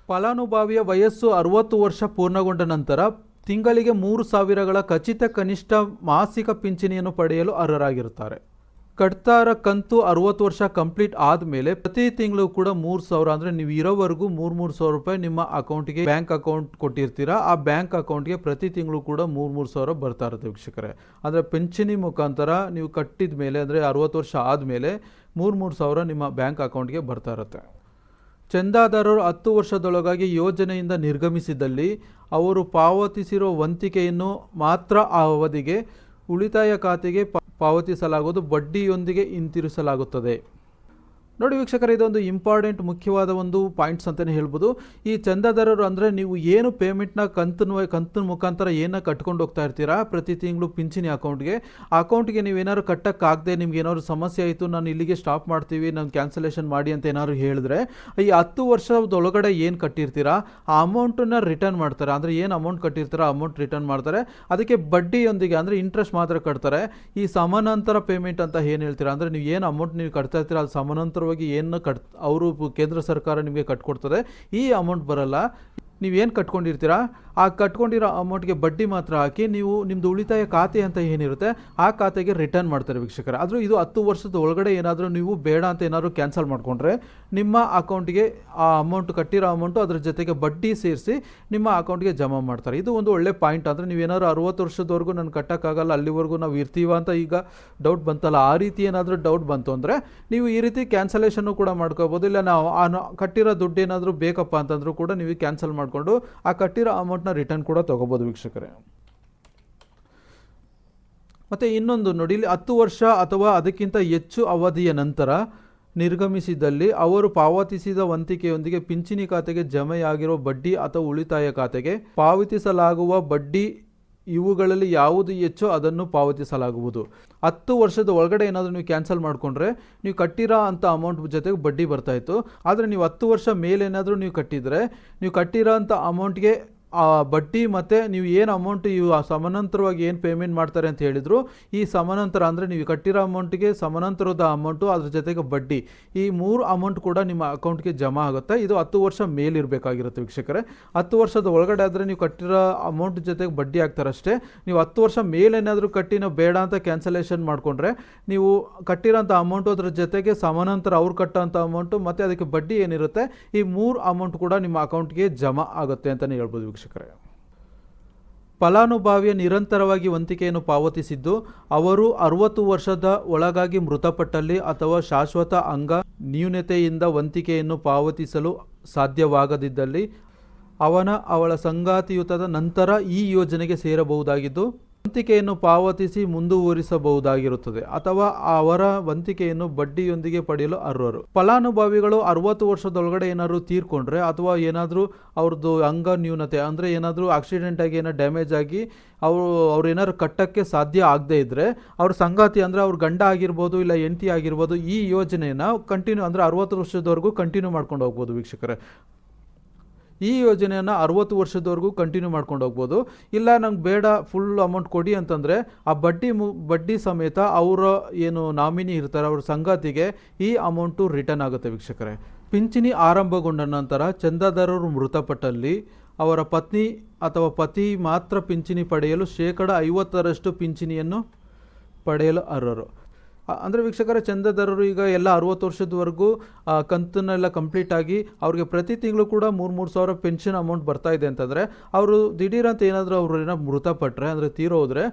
ಫಲಾನುಭವಿಯ ವಯಸ್ಸು ಅರುವತ್ತು ವರ್ಷ ಪೂರ್ಣಗೊಂಡ ನಂತರ ತಿಂಗಳಿಗೆ ಮೂರು ಸಾವಿರಗಳ ಖಚಿತ ಕನಿಷ್ಠ ಮಾಸಿಕ ಪಿಂಚಣಿಯನ್ನು ಪಡೆಯಲು ಅರ್ಹರಾಗಿರುತ್ತಾರೆ. ಕಟ್ತಾರ ಕಂತು ಅರುವತ್ತು ವರ್ಷ ಕಂಪ್ಲೀಟ್ ಆದಮೇಲೆ ಪ್ರತಿ ತಿಂಗಳು ಕೂಡ ಮೂರು ಸಾವಿರ ಅಂದರೆ ನೀವು ಇರೋವರೆಗೂ ಮೂರು ಮೂರು ಸಾವಿರ ರೂಪಾಯಿ ನಿಮ್ಮ ಅಕೌಂಟ್ಗೆ ಬ್ಯಾಂಕ್ ಅಕೌಂಟ್ ಕೊಟ್ಟಿರ್ತೀರಾ, ಆ ಬ್ಯಾಂಕ್ ಅಕೌಂಟ್ಗೆ ಪ್ರತಿ ತಿಂಗಳು ಕೂಡ ಮೂರು ಮೂರು ಸಾವಿರ ಬರ್ತಾ ಇರುತ್ತೆ ವೀಕ್ಷಕರೇ. ಅಂದರೆ ಪಿಂಚಣಿ ಮುಖಾಂತರ ನೀವು ಕಟ್ಟಿದ ಮೇಲೆ ಅಂದರೆ ಅರವತ್ತು ವರ್ಷ ಆದಮೇಲೆ ಮೂರು ಮೂರು ಸಾವಿರ ನಿಮ್ಮ ಬ್ಯಾಂಕ್ ಅಕೌಂಟ್ಗೆ ಬರ್ತಾ ಇರುತ್ತೆ. ಚಂದಾದಾರರು ಹತ್ತು ವರ್ಷದೊಳಗಾಗಿ ಯೋಜನೆಯಿಂದ ನಿರ್ಗಮಿಸಿದಲ್ಲಿ ಅವರು ಪಾವತಿಸಿರುವ ವಂತಿಕೆಯನ್ನು ಮಾತ್ರ ಆ ಅವಧಿಗೆ ಉಳಿತಾಯ ಖಾತೆಗೆ ಪಾವತಿಸಲಾಗುವುದು ಬಡ್ಡಿಯೊಂದಿಗೆ ಹಿಂತಿರುಗಿಸಲಾಗುತ್ತದೆ ನೋಡಿ ವೀಕ್ಷಕರ, ಇದೊಂದು ಇಂಪಾರ್ಟೆಂಟ್ ಮುಖ್ಯವಾದ ಒಂದು ಪಾಯಿಂಟ್ಸ್ ಅಂತಲೇ ಹೇಳ್ಬೋದು. ಈ ಚಂದಾದಾರರು ಅಂದರೆ ನೀವು ಏನು ಪೇಮೆಂಟ್ನ ಕಂತನ ಕಂತಿನ ಮುಖಾಂತರ ಏನ ಕಟ್ಕೊಂಡು ಹೋಗ್ತಾ ಇರ್ತೀರಾ? ಪ್ರತಿ ತಿಂಗಳು ಪಿಂಚಣಿ ಅಕೌಂಟ್ಗೆ ಅಕೌಂಟ್ಗೆ ನೀವು ಏನಾದ್ರು ಕಟ್ಟಕ್ಕಾಗದೆ ನಿಮ್ಗೆ ಏನಾದ್ರು ಸಮಸ್ಯೆ ಆಯಿತು, ನಾನು ಇಲ್ಲಿಗೆ ಸ್ಟಾಪ್ ಮಾಡ್ತೀವಿ, ನಾನು ಕ್ಯಾನ್ಸಲೇಷನ್ ಮಾಡಿ ಅಂತ ಏನಾದ್ರು ಹೇಳಿದ್ರೆ, ಈ ಹತ್ತು ವರ್ಷದೊಳಗಡೆ ಏನು ಕಟ್ಟಿರ್ತೀರಾ? ಆ ಅಮೌಂಟನ್ನು ರಿಟರ್ನ್ ಮಾಡ್ತಾರೆ. ಅಂದರೆ ಏನು ಅಮೌಂಟ್ ಕಟ್ಟಿರ್ತೀರಾ ಅಮೌಂಟ್ ರಿಟರ್ನ್ ಮಾಡ್ತಾರೆ. ಅದಕ್ಕೆ ಬಡ್ಡಿಯೊಂದಿಗೆ ಅಂದರೆ ಇಂಟ್ರೆಸ್ಟ್ ಮಾತ್ರ ಕಟ್ತಾರೆ. ಈ ಸಮಾನಾಂತರ ಪೇಮೆಂಟ್ ಅಂತ ಏನು ಹೇಳ್ತೀರಾ? ಅಂದರೆ ನೀವು ಏನು ಅಮೌಂಟ್ ನೀವು ಕಟ್ತಾ ಇರ್ತೀರಾ, ಅದು ಸಮಾನಾಂತರವಾಗಿ ಏನು ಕಟ್ ಅವರು ಕೇಂದ್ರ ಸರ್ಕಾರ ನಿಮಗೆ ಕಟ್ಕೊಡ್ತದೆ ಈ ಅಮೌಂಟ್ ಬರಲ್ಲ. ನೀವೇನು ಕಟ್ಕೊಂಡಿರ್ತೀರಾ? ಆ ಕಟ್ಕೊಂಡಿರೋ ಅಮೌಂಟ್ಗೆ ಬಡ್ಡಿ ಮಾತ್ರ ಹಾಕಿ ನೀವು ನಿಮ್ಮದು ಉಳಿತಾಯ ಖಾತೆ ಅಂತ ಏನಿರುತ್ತೆ, ಆ ಖಾತೆಗೆ ರಿಟರ್ನ್ ಮಾಡ್ತಾರೆ ವೀಕ್ಷಕರ. ಆದರೂ ಇದು ಹತ್ತು ವರ್ಷದ ಒಳಗಡೆ ಏನಾದರೂ ನೀವು ಬೇಡ ಅಂತ ಏನಾದರೂ ಕ್ಯಾನ್ಸಲ್ ಮಾಡಿಕೊಂಡ್ರೆ, ನಿಮ್ಮ ಅಕೌಂಟ್ಗೆ ಆ ಅಮೌಂಟ್ ಕಟ್ಟಿರೋ ಅಮೌಂಟು ಅದ್ರ ಜೊತೆಗೆ ಬಡ್ಡಿ ಸೇರಿಸಿ ನಿಮ್ಮ ಅಕೌಂಟ್ಗೆ ಜಮಾ ಮಾಡ್ತಾರೆ. ಇದು ಒಂದು ಒಳ್ಳೆ ಪಾಯಿಂಟ್ ಅಂದರೆ ನೀವೇನಾದ್ರು ಅರುವತ್ತು ವರ್ಷದವರೆಗೂ ನಾನು ಕಟ್ಟೋಕ್ಕಾಗಲ್ಲ, ಅಲ್ಲಿವರೆಗೂ ನಾವು ಇರ್ತೀವ ಅಂತ ಈಗ ಡೌಟ್ ಬಂತಲ್ಲ. ಆ ರೀತಿ ಏನಾದರೂ ಡೌಟ್ ಬಂತು ಅಂದರೆ ನೀವು ಈ ರೀತಿ ಕ್ಯಾನ್ಸಲೇಷನ್ನು ಕೂಡ ಮಾಡ್ಕೋಬೋದು. ಇಲ್ಲ ನಾವು ಆ ಕಟ್ಟಿರೋ ದುಡ್ಡು ಏನಾದರೂ ಬೇಕಪ್ಪ ಅಂತಂದ್ರೂ ಕೂಡ ನೀವು ಕ್ಯಾನ್ಸಲ್ ಮಾಡಿಕೊಂಡು ಆ ಕಟ್ಟಿರೋ ಅಮೌಂಟ್ನ ರಿಟರ್ನ್ ಕೂಡ ತೊಗೋಬೋದು ವೀಕ್ಷಕರೇ. ಮತ್ತು ಇನ್ನೊಂದು ನೋಡಿ, ಇಲ್ಲಿ ಹತ್ತು ವರ್ಷ ಅಥವಾ ಅದಕ್ಕಿಂತ ಹೆಚ್ಚು ಅವಧಿಯ ನಂತರ ನಿರ್ಗಮಿಸಿದಲ್ಲಿ ಅವರು ಪಾವತಿಸಿದ ವಂತಿಕೆಯೊಂದಿಗೆ ಪಿಂಚಣಿ ಖಾತೆಗೆ ಜಮೆಯಾಗಿರುವ ಬಡ್ಡಿ ಅಥವಾ ಉಳಿತಾಯ ಖಾತೆಗೆ ಪಾವತಿಸಲಾಗುವ ಬಡ್ಡಿ ಇವುಗಳಲ್ಲಿ ಯಾವುದು ಹೆಚ್ಚು ಅದನ್ನು ಪಾವತಿಸಲಾಗುವುದು. ಹತ್ತು ವರ್ಷದ ಒಳಗಡೆ ಏನಾದರೂ ನೀವು ಕ್ಯಾನ್ಸಲ್ ಮಾಡಿಕೊಂಡ್ರೆ ನೀವು ಕಟ್ಟಿರೋ ಅಂಥ ಅಮೌಂಟ್ ಜೊತೆಗೆ ಬಡ್ಡಿ ಬರ್ತಾಯಿತ್ತು ಆದರೆ ನೀವು ಹತ್ತು ವರ್ಷ ಮೇಲೇನಾದರೂ ನೀವು ಕಟ್ಟಿದರೆ, ನೀವು ಕಟ್ಟಿರೋ ಅಂಥ ಅಮೌಂಟ್ಗೆ ಆ ಬಡ್ಡಿ ಮತ್ತು ನೀವು ಏನು ಅಮೌಂಟ್ ಇವು ಸಮಾನಾಂತರವಾಗಿ ಏನು ಪೇಮೆಂಟ್ ಮಾಡ್ತಾರೆ ಅಂತ ಹೇಳಿದರು, ಈ ಸಮಾನಾಂತರ ಅಂದರೆ ನೀವು ಕಟ್ಟಿರೋ ಅಮೌಂಟಿಗೆ ಸಮಾನಾಂತರದ ಅಮೌಂಟು ಅದ್ರ ಜೊತೆಗೆ ಬಡ್ಡಿ. ಈ ಮೂರು ಅಮೌಂಟ್ ಕೂಡ ನಿಮ್ಮ ಅಕೌಂಟ್ಗೆ ಜಮಾ ಆಗುತ್ತೆ. ಇದು ಹತ್ತು ವರ್ಷ ಮೇಲಿರಬೇಕಾಗಿರುತ್ತೆ ವೀಕ್ಷಕರೇ. ಹತ್ತು ವರ್ಷದ ಒಳಗಡೆ ಆದರೆ ನೀವು ಕಟ್ಟಿರೋ ಅಮೌಂಟ್ ಜೊತೆಗೆ ಬಡ್ಡಿ ಆಗ್ತಾರಷ್ಟೇ ನೀವು ಹತ್ತು ವರ್ಷ ಮೇಲೇನಾದರೂ ಕಟ್ಟಿ ನಾವು ಬೇಡ ಅಂತ ಕ್ಯಾನ್ಸಲೇಷನ್ ಮಾಡಿಕೊಂಡ್ರೆ ನೀವು ಕಟ್ಟಿರೋಂಥ ಅಮೌಂಟು ಅದ್ರ ಜೊತೆಗೆ ಸಮಾನಾಂತರ ಅವ್ರು ಕಟ್ಟೋಂಥ ಅಮೌಂಟು ಮತ್ತು ಅದಕ್ಕೆ ಬಡ್ಡಿ ಏನಿರುತ್ತೆ, ಈ ಮೂರು ಅಮೌಂಟ್ ಕೂಡ ನಿಮ್ಮ ಅಕೌಂಟ್ಗೆ ಜಮಾ ಆಗುತ್ತೆ ಅಂತಲೇ ಹೇಳ್ಬೋದು ವೀಕ್ಷಕರೇ. ಫಲಾನುಭವಿಯ ನಿರಂತರವಾಗಿ ವಂತಿಕೆಯನ್ನು ಪಾವತಿಸಿದ್ದು, ಅವರು ಅರವತ್ತು ವರ್ಷದ ಒಳಗಾಗಿ ಮೃತಪಟ್ಟಲ್ಲಿ ಅಥವಾ ಶಾಶ್ವತ ಅಂಗ ನ್ಯೂನತೆಯಿಂದ ವಂತಿಕೆಯನ್ನು ಪಾವತಿಸಲು ಸಾಧ್ಯವಾಗದಿದ್ದಲ್ಲಿ ಅವನ ಅವಳ ಸಂಗಾತಿಯುತದ ನಂತರ ಈ ಯೋಜನೆಗೆ ಸೇರಬಹುದಾಗಿದ್ದು ವಂತಿಕೆಯನ್ನು ಪಾವತಿಸಿ ಮುಂದುವರಿಸಬಹುದಾಗಿರುತ್ತದೆ ಅಥವಾ ಅವರ ವಂತಿಕೆಯನ್ನು ಬಡ್ಡಿಯೊಂದಿಗೆ ಪಡೆಯಲು ಅರ್ಹರು. ಫಲಾನುಭವಿಗಳು ಅರವತ್ತು ವರ್ಷದೊಳಗಡೆ ಏನಾದರೂ ತೀರ್ಕೊಂಡ್ರೆ ಅಥವಾ ಏನಾದರೂ ಅವ್ರದ್ದು ಅಂಗ ನ್ಯೂನತೆ ಅಂದರೆ ಏನಾದರೂ ಆಕ್ಸಿಡೆಂಟ್ ಆಗಿ ಏನೋ ಡ್ಯಾಮೇಜ್ ಆಗಿ ಅವರು, ಅವ್ರು ಏನಾದ್ರು ಕಟ್ಟಕ್ಕೆ ಸಾಧ್ಯ ಆಗದೇ ಇದ್ದರೆ ಅವ್ರ ಸಂಗಾತಿ ಅಂದರೆ ಅವ್ರ ಗಂಡ ಆಗಿರ್ಬೋದು ಇಲ್ಲ ಹೆಂಡತಿ ಆಗಿರ್ಬೋದು ಈ ಯೋಜನೆಯನ್ನು ಕಂಟಿನ್ಯೂ ಅಂದರೆ ಅರವತ್ತು ವರ್ಷದವರೆಗೂ ಕಂಟಿನ್ಯೂ ಮಾಡ್ಕೊಂಡು ಹೋಗ್ಬೋದು ವೀಕ್ಷಕರೇ. ಈ ಯೋಜನೆಯನ್ನು ಅರವತ್ತು ವರ್ಷದವರೆಗೂ ಕಂಟಿನ್ಯೂ ಮಾಡ್ಕೊಂಡು ಹೋಗ್ಬೋದು. ಇಲ್ಲ ನಂಗೆ ಬೇಡ ಫುಲ್ ಅಮೌಂಟ್ ಕೊಡಿ ಅಂತಂದರೆ ಆ ಬಡ್ಡಿ ಮು, ಬಡ್ಡಿ ಸಮೇತ ಅವರ ಏನು ನಾಮಿನಿ ಇರ್ತಾರೆ, ಅವ್ರ ಸಂಗಾತಿಗೆ ಈ ಅಮೌಂಟು ರಿಟರ್ನ್ ಆಗುತ್ತೆ ವೀಕ್ಷಕರೇ. ಪಿಂಚಣಿ ಆರಂಭಗೊಂಡ ನಂತರ ಚಂದಾದಾರರು ಮೃತಪಟ್ಟಲ್ಲಿ ಅವರ ಪತ್ನಿ ಅಥವಾ ಪತಿ ಮಾತ್ರ ಪಿಂಚಣಿ ಪಡೆಯಲು ಶೇಕಡ ಐವತ್ತರಷ್ಟು ಪಿಂಚಣಿಯನ್ನು ಪಡೆಯಲು ಅರ್ಹರು. ಅಂದರೆ ವೀಕ್ಷಕರ, ಚಂದದಾರರು ಈಗ ಎಲ್ಲ ಅರುವತ್ತು ವರ್ಷದವರೆಗೂ ಕಂತನ್ನೆಲ್ಲ ಕಂಪ್ಲೀಟ್ ಆಗಿ ಅವ್ರಿಗೆ ಪ್ರತಿ ತಿಂಗಳು ಕೂಡ ಮೂರು ಮೂರು ಸಾವಿರ ಪೆನ್ಷನ್ ಅಮೌಂಟ್ ಬರ್ತಾ ಇದೆ ಅಂತಂದರೆ, ಅವರು ದಿಢೀರಂತ ಏನಾದರೂ ಅವರು ಏನೋ ಮೃತಪಟ್ಟರೆ ಅಂದರೆ ತೀರೋದ್ರೆ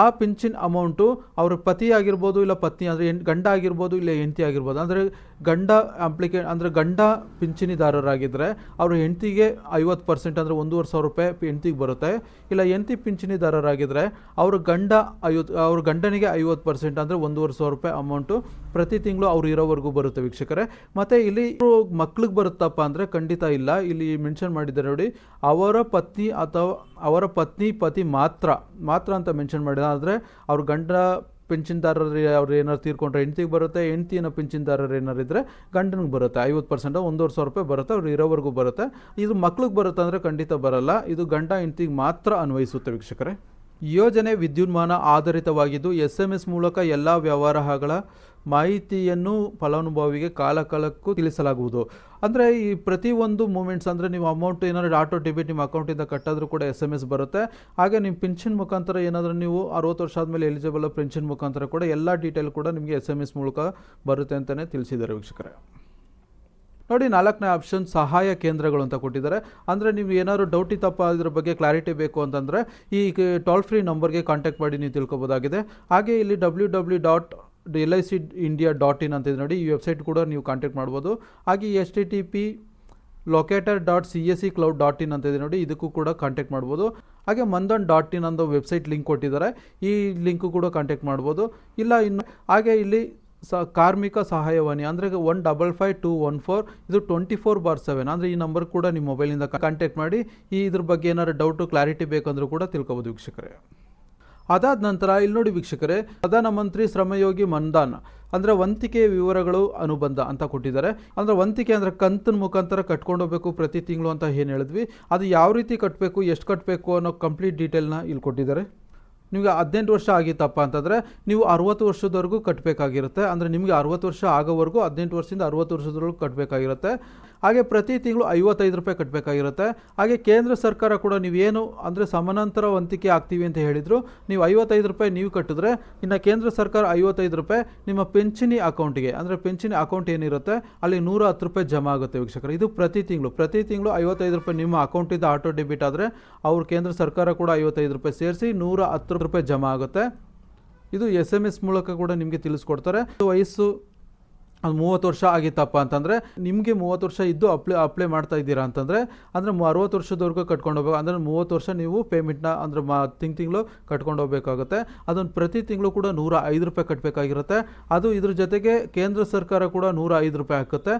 ಆ ಪಿಂಚಿನ್ ಅಮೌಂಟು ಅವ್ರ ಪತಿ ಆಗಿರ್ಬೋದು ಇಲ್ಲ ಪತ್ನಿ ಅಂದರೆ ಹೆಣ್, ಗಂಡ ಆಗಿರ್ಬೋದು ಇಲ್ಲ ಹೆಂಡತಿ ಆಗಿರ್ಬೋದು, ಅಂದರೆ ಗಂಡ ಅಪ್ಲಿಕೇ ಅಂದರೆ ಗಂಡ ಪಿಂಚಣಿದಾರರಾಗಿದ್ದರೆ ಅವರು ಹೆಂಡತಿಗೆ ಐವತ್ತು ಪರ್ಸೆಂಟ್ ಅಂದರೆ ಒಂದೂವರೆ ಸಾವಿರ ರೂಪಾಯಿ ಹೆಂಡತಿಗೆ ಬರುತ್ತೆ. ಇಲ್ಲ ಹೆಂಡತಿ ಪಿಂಚಣಿದಾರರಾಗಿದ್ದರೆ ಅವ್ರ ಗಂಡ ಐವತ್ತು ಅವ್ರ ಗಂಡನಿಗೆ ಐವತ್ತು ಪರ್ಸೆಂಟ್ ಅಂದರೆ ಒಂದೂವರೆ ಸಾವಿರ ರೂಪಾಯಿ ಅಮೌಂಟು ಪ್ರತಿ ತಿಂಗಳು ಅವ್ರು ಇರೋವರೆಗೂ ಬರುತ್ತೆ ವೀಕ್ಷಕರೇ. ಮತ್ತು ಇಲ್ಲಿ ಮಕ್ಳಿಗೆ ಬರುತ್ತಪ್ಪ ಅಂದರೆ ಖಂಡಿತ ಇಲ್ಲ. ಇಲ್ಲಿ ಮೆನ್ಷನ್ ಮಾಡಿದ್ದಾರೆ ನೋಡಿ, ಅವರ ಪತ್ನಿ ಅಥವಾ ಅವರ ಪತ್ನಿ ಪತಿ ಮಾತ್ರ ಮಾತ್ರ ಅಂತ ಮೆನ್ಷನ್ ಮಾಡಿದ ಆದರೆ ಅವ್ರ ಗಂಡ ಪೆನ್ಷನ್ದಾರರು ಅವ್ರು ಏನಾರು ತೀರ್ಕೊಂಡ್ರೆ ಹೆಂಡ್ತಿಗೆ ಬರುತ್ತೆ ಹೆಂಡ್ತಿ ಏನೋ ಪಿಂಚಣಿದಾರರು ಏನಾರು ಇದ್ದರೆ ಗಂಡನಿಗೆ ಬರುತ್ತೆ. ಐವತ್ತು ಪರ್ಸೆಂಟ್, ಒಂದೂವರೆ ಸಾವಿರ ರೂಪಾಯಿ ಬರುತ್ತೆ, ಅವ್ರು ಇರೋವರೆಗೂ ಬರುತ್ತೆ. ಇದು ಮಕ್ಳಿಗೆ ಬರುತ್ತೆ ಅಂದರೆ ಖಂಡಿತ ಬರಲ್ಲ. ಇದು ಗಂಡ ಹೆಂಡ್ತಿಗೆ ಮಾತ್ರ ಅನ್ವಯಿಸುತ್ತೆ ವೀಕ್ಷಕರೇ. ಯೋಜನೆ ವಿದ್ಯುನ್ಮಾನ ಆಧಾರಿತವಾಗಿದ್ದು ಎಸ್ ಎಂ ಎಸ್ ಮೂಲಕ ಎಲ್ಲ ವ್ಯವಹಾರಗಳ ಮಾಹಿತಿಯನ್ನು ಫಲಾನುಭವಿಗೆ ಕಾಲಕಾಲಕ್ಕೂ ತಿಳಿಸಲಾಗುವುದು. ಅಂದರೆ ಈ ಪ್ರತಿಯೊಂದು ಮೂಮೆಂಟ್ಸ್ ಅಂದರೆ ನೀವು ಅಮೌಂಟ್ ಏನಾದರೂ ಆಟೋ ಡೆಬಿಟ್ ನಿಮ್ಮ ಅಕೌಂಟಿಂದ ಕಟ್ಟಾದರೂ ಕೂಡ ಎಸ್ ಎಂ ಎಸ್ ಬರುತ್ತೆ. ಹಾಗೆ ನಿಮ್ಮ ಪೆನ್ಷನ್ ಮುಖಾಂತರ ಏನಾದರೂ ನೀವು ಅರುವತ್ತು ವರ್ಷ ಆದಮೇಲೆ ಎಲಿಜಿಬಲ್ ಪೆನ್ಷನ್ ಮುಖಾಂತರ ಕೂಡ ಎಲ್ಲ ಡೀಟೇಲ್ ಕೂಡ ನಿಮಗೆ ಎಸ್ ಎಂ ಎಸ್ ಮೂಲಕ ಬರುತ್ತೆ ಅಂತಲೇ ತಿಳಿಸಿದ್ದಾರೆ ವೀಕ್ಷಕರೇ. ನೋಡಿ, ನಾಲ್ಕನೇ ಆಪ್ಷನ್ ಸಹಾಯ ಕೇಂದ್ರಗಳು ಅಂತ ಕೊಟ್ಟಿದ್ದಾರೆ. ಅಂದರೆ ನೀವು ಏನಾದರೂ ಡೌಟ್ ಇತ್ತಪ್ಪ, ಅದ್ರ ಬಗ್ಗೆ ಕ್ಲಾರಿಟಿ ಬೇಕು ಅಂತಂದರೆ ಈ ಟೋಲ್ ಫ್ರೀ ನಂಬರ್ಗೆ ಕಾಂಟ್ಯಾಕ್ಟ್ ಮಾಡಿ ನೀವು ತಿಳ್ಕೊಬೋದಾಗಿದೆ. ಹಾಗೆ ಇಲ್ಲಿ W W dot L I C India dot in ಅಂತಿದೆ ನೋಡಿ. ಈ ವೆಬ್ಸೈಟ್ ಕೂಡ ನೀವು ಕಾಂಟ್ಯಾಕ್ಟ್ ಮಾಡ್ಬೋದು. ಹಾಗೆ S T T P locator dot C S C cloud dot in ಅಂತ ಇದೆ ನೋಡಿ. ಇದಕ್ಕೂ ಕೂಡ ಕಾಂಟ್ಯಾಕ್ಟ್ ಮಾಡ್ಬೋದು. ಹಾಗೆ ಮಂದನ್ ಡಾಟ್ ಇನ್ ಅನ್ನೋ ವೆಬ್ಸೈಟ್ ಲಿಂಕ್ ಕೊಟ್ಟಿದ್ದಾರೆ. ಈ ಲಿಂಕು ಕೂಡ ಕಾಂಟ್ಯಾಕ್ಟ್ ಮಾಡ್ಬೋದು. ಇಲ್ಲ, ಇನ್ನು ಹಾಗೆ ಇಲ್ಲಿ ಸ ಕಾರ್ಮಿಕ ಸಹಾಯವಾಣಿ ಅಂದರೆ one double five two one four, ಇದು ಟ್ವೆಂಟಿ ಫೋರ್ ಬಾರ್ ಸೆವೆನ್ ಅಂದರೆ ಈ ನಂಬರ್ ಕೂಡ ನಿಮ್ಮ ಮೊಬೈಲಿಂದ ಕಾಂಟ್ಯಾಕ್ಟ್ ಮಾಡಿ. ಈ ಇದ್ರ ಬಗ್ಗೆ ಏನಾದ್ರು ಡೌಟು ಕ್ಲಾರಿಟಿ ಬೇಕಂದ್ರೂ ಕೂಡ ತಿಳ್ಕೊಬೋದು ವೀಕ್ಷಕರೇ. ಅದಾದ ನಂತರ ಇಲ್ಲಿ ನೋಡಿ ವೀಕ್ಷಕರೇ ಪ್ರಧಾನಮಂತ್ರಿ ಶ್ರಮಯೋಗಿ ಮನ್ದಾನ್, ಅಂದರೆ ವಂತಿಕೆ ವಿವರಗಳು ಅನುಬಂಧ ಅಂತ ಕೊಟ್ಟಿದ್ದಾರೆ. ಅಂದರೆ ವಂತಿಕೆ ಅಂದರೆ ಕಂತಿನ ಮುಖಾಂತರ ಕಟ್ಕೊಂಡು ಹೋಗ್ಬೇಕು ಪ್ರತಿ ತಿಂಗಳು ಅಂತ ಏನು ಹೇಳಿದ್ವಿ. ಅದು ಯಾವ ರೀತಿ ಕಟ್ಟಬೇಕು ಎಷ್ಟು ಕಟ್ಟಬೇಕು ಅನ್ನೋ ಕಂಪ್ಲೀಟ್ ಡೀಟೇಲ್ನ ಇಲ್ಲಿ ಕೊಟ್ಟಿದ್ದಾರೆ. ನಿಮಗೆ ಹದಿನೆಂಟು ವರ್ಷ ಆಗಿತ್ತಪ್ಪ ಅಂತಂದರೆ ನೀವು ಅರುವತ್ತು ವರ್ಷದವರೆಗೂ ಕಟ್ಟಬೇಕಾಗಿರುತ್ತೆ ಅಂದರೆ ನಿಮಗೆ ಅರುವತ್ತು ವರ್ಷ ಆಗೋವರೆಗೂ ಹದಿನೆಂಟು ವರ್ಷದಿಂದ ಅರುವತ್ತು ವರ್ಷದವರೆಗೂ ಕಟ್ಟಬೇಕಾಗಿರುತ್ತೆ ಹಾಗೆ ಪ್ರತಿ ತಿಂಗಳು ಐವತ್ತೈದು ರೂಪಾಯಿ ಕಟ್ಟಬೇಕಾಗಿರುತ್ತೆ ಹಾಗೆ ಕೇಂದ್ರ ಸರ್ಕಾರ ಕೂಡ ನೀವೇನು ಅಂದರೆ ಸಮಾನಾಂತರ ವಂತಿಕೆ ಆಗ್ತೀವಿ ಅಂತ ಹೇಳಿದರು. ನೀವು ಐವತ್ತೈದು ರೂಪಾಯಿ ನೀವು ಕಟ್ಟಿದ್ರೆ ಇನ್ನು ಕೇಂದ್ರ ಸರ್ಕಾರ ಐವತ್ತೈದು ರೂಪಾಯಿ ನಿಮ್ಮ ಪೆನ್ಷನಿ ಅಕೌಂಟಿಗೆ, ಅಂದರೆ ಪೆನ್ಷನ್ ಅಕೌಂಟ್ ಏನಿರುತ್ತೆ ಅಲ್ಲಿ ನೂರ ಹತ್ತು ರೂಪಾಯಿ ಜಮಾ ಆಗುತ್ತೆ ವೀಕ್ಷಕರು. ಇದು ಪ್ರತಿ ತಿಂಗಳು ಪ್ರತಿ ತಿಂಗಳು ಐವತ್ತೈದು ರೂಪಾಯಿ ನಿಮ್ಮ ಅಕೌಂಟಿಂದ ಆಟೋ ಡೆಬಿಟ್ ಆದರೆ ಅವ್ರು ಕೇಂದ್ರ ಸರ್ಕಾರ ಕೂಡ ಐವತ್ತೈದು ರೂಪಾಯಿ ಸೇರಿಸಿ ನೂರ ಹತ್ತು ರೂಪಾಯಿ ಜಮಾ ಆಗುತ್ತೆ. ಇದು ಎಸ್ ಎಂ ಎಸ್ ಮೂಲಕ ಕೂಡ ನಿಮಗೆ ತಿಳಿಸ್ಕೊಡ್ತಾರೆ. ವಯಸ್ಸು ಅದು ಮೂವತ್ತು ವರ್ಷ ಆಗಿತ್ತಪ್ಪ ಅಂತಂದರೆ, ನಿಮಗೆ ಮೂವತ್ತು ವರ್ಷ ಇದ್ದು ಅಪ್ಲೈ ಅಪ್ಲೈ ಮಾಡ್ತಾ ಇದ್ದೀರಾ ಅಂತಂದರೆ, ಅಂದರೆ ಅರುವತ್ತು ವರ್ಷದವರೆಗೂ ಕಟ್ಕೊಂಡು ಹೋಗ್ಬೇಕು. ಅಂದರೆ ಮೂವತ್ತು ವರ್ಷ ನೀವು ಪೇಮೆಂಟ್ನ ಅಂದರೆ ಮಾ ತಿಂಗ್ ತಿಂಗಳು ಕಟ್ಕೊಂಡು ಹೋಗ್ಬೇಕಾಗುತ್ತೆ. ಅದನ್ನು ಪ್ರತಿ ತಿಂಗಳು ಕೂಡ ನೂರ ಐದು ರೂಪಾಯಿ ಕಟ್ಟಬೇಕಾಗಿರುತ್ತೆ ಅದು ಇದ್ರ ಜೊತೆಗೆ ಕೇಂದ್ರ ಸರ್ಕಾರ ಕೂಡ ನೂರ ಐದು ರೂಪಾಯಿ ಹಾಕುತ್ತೆ.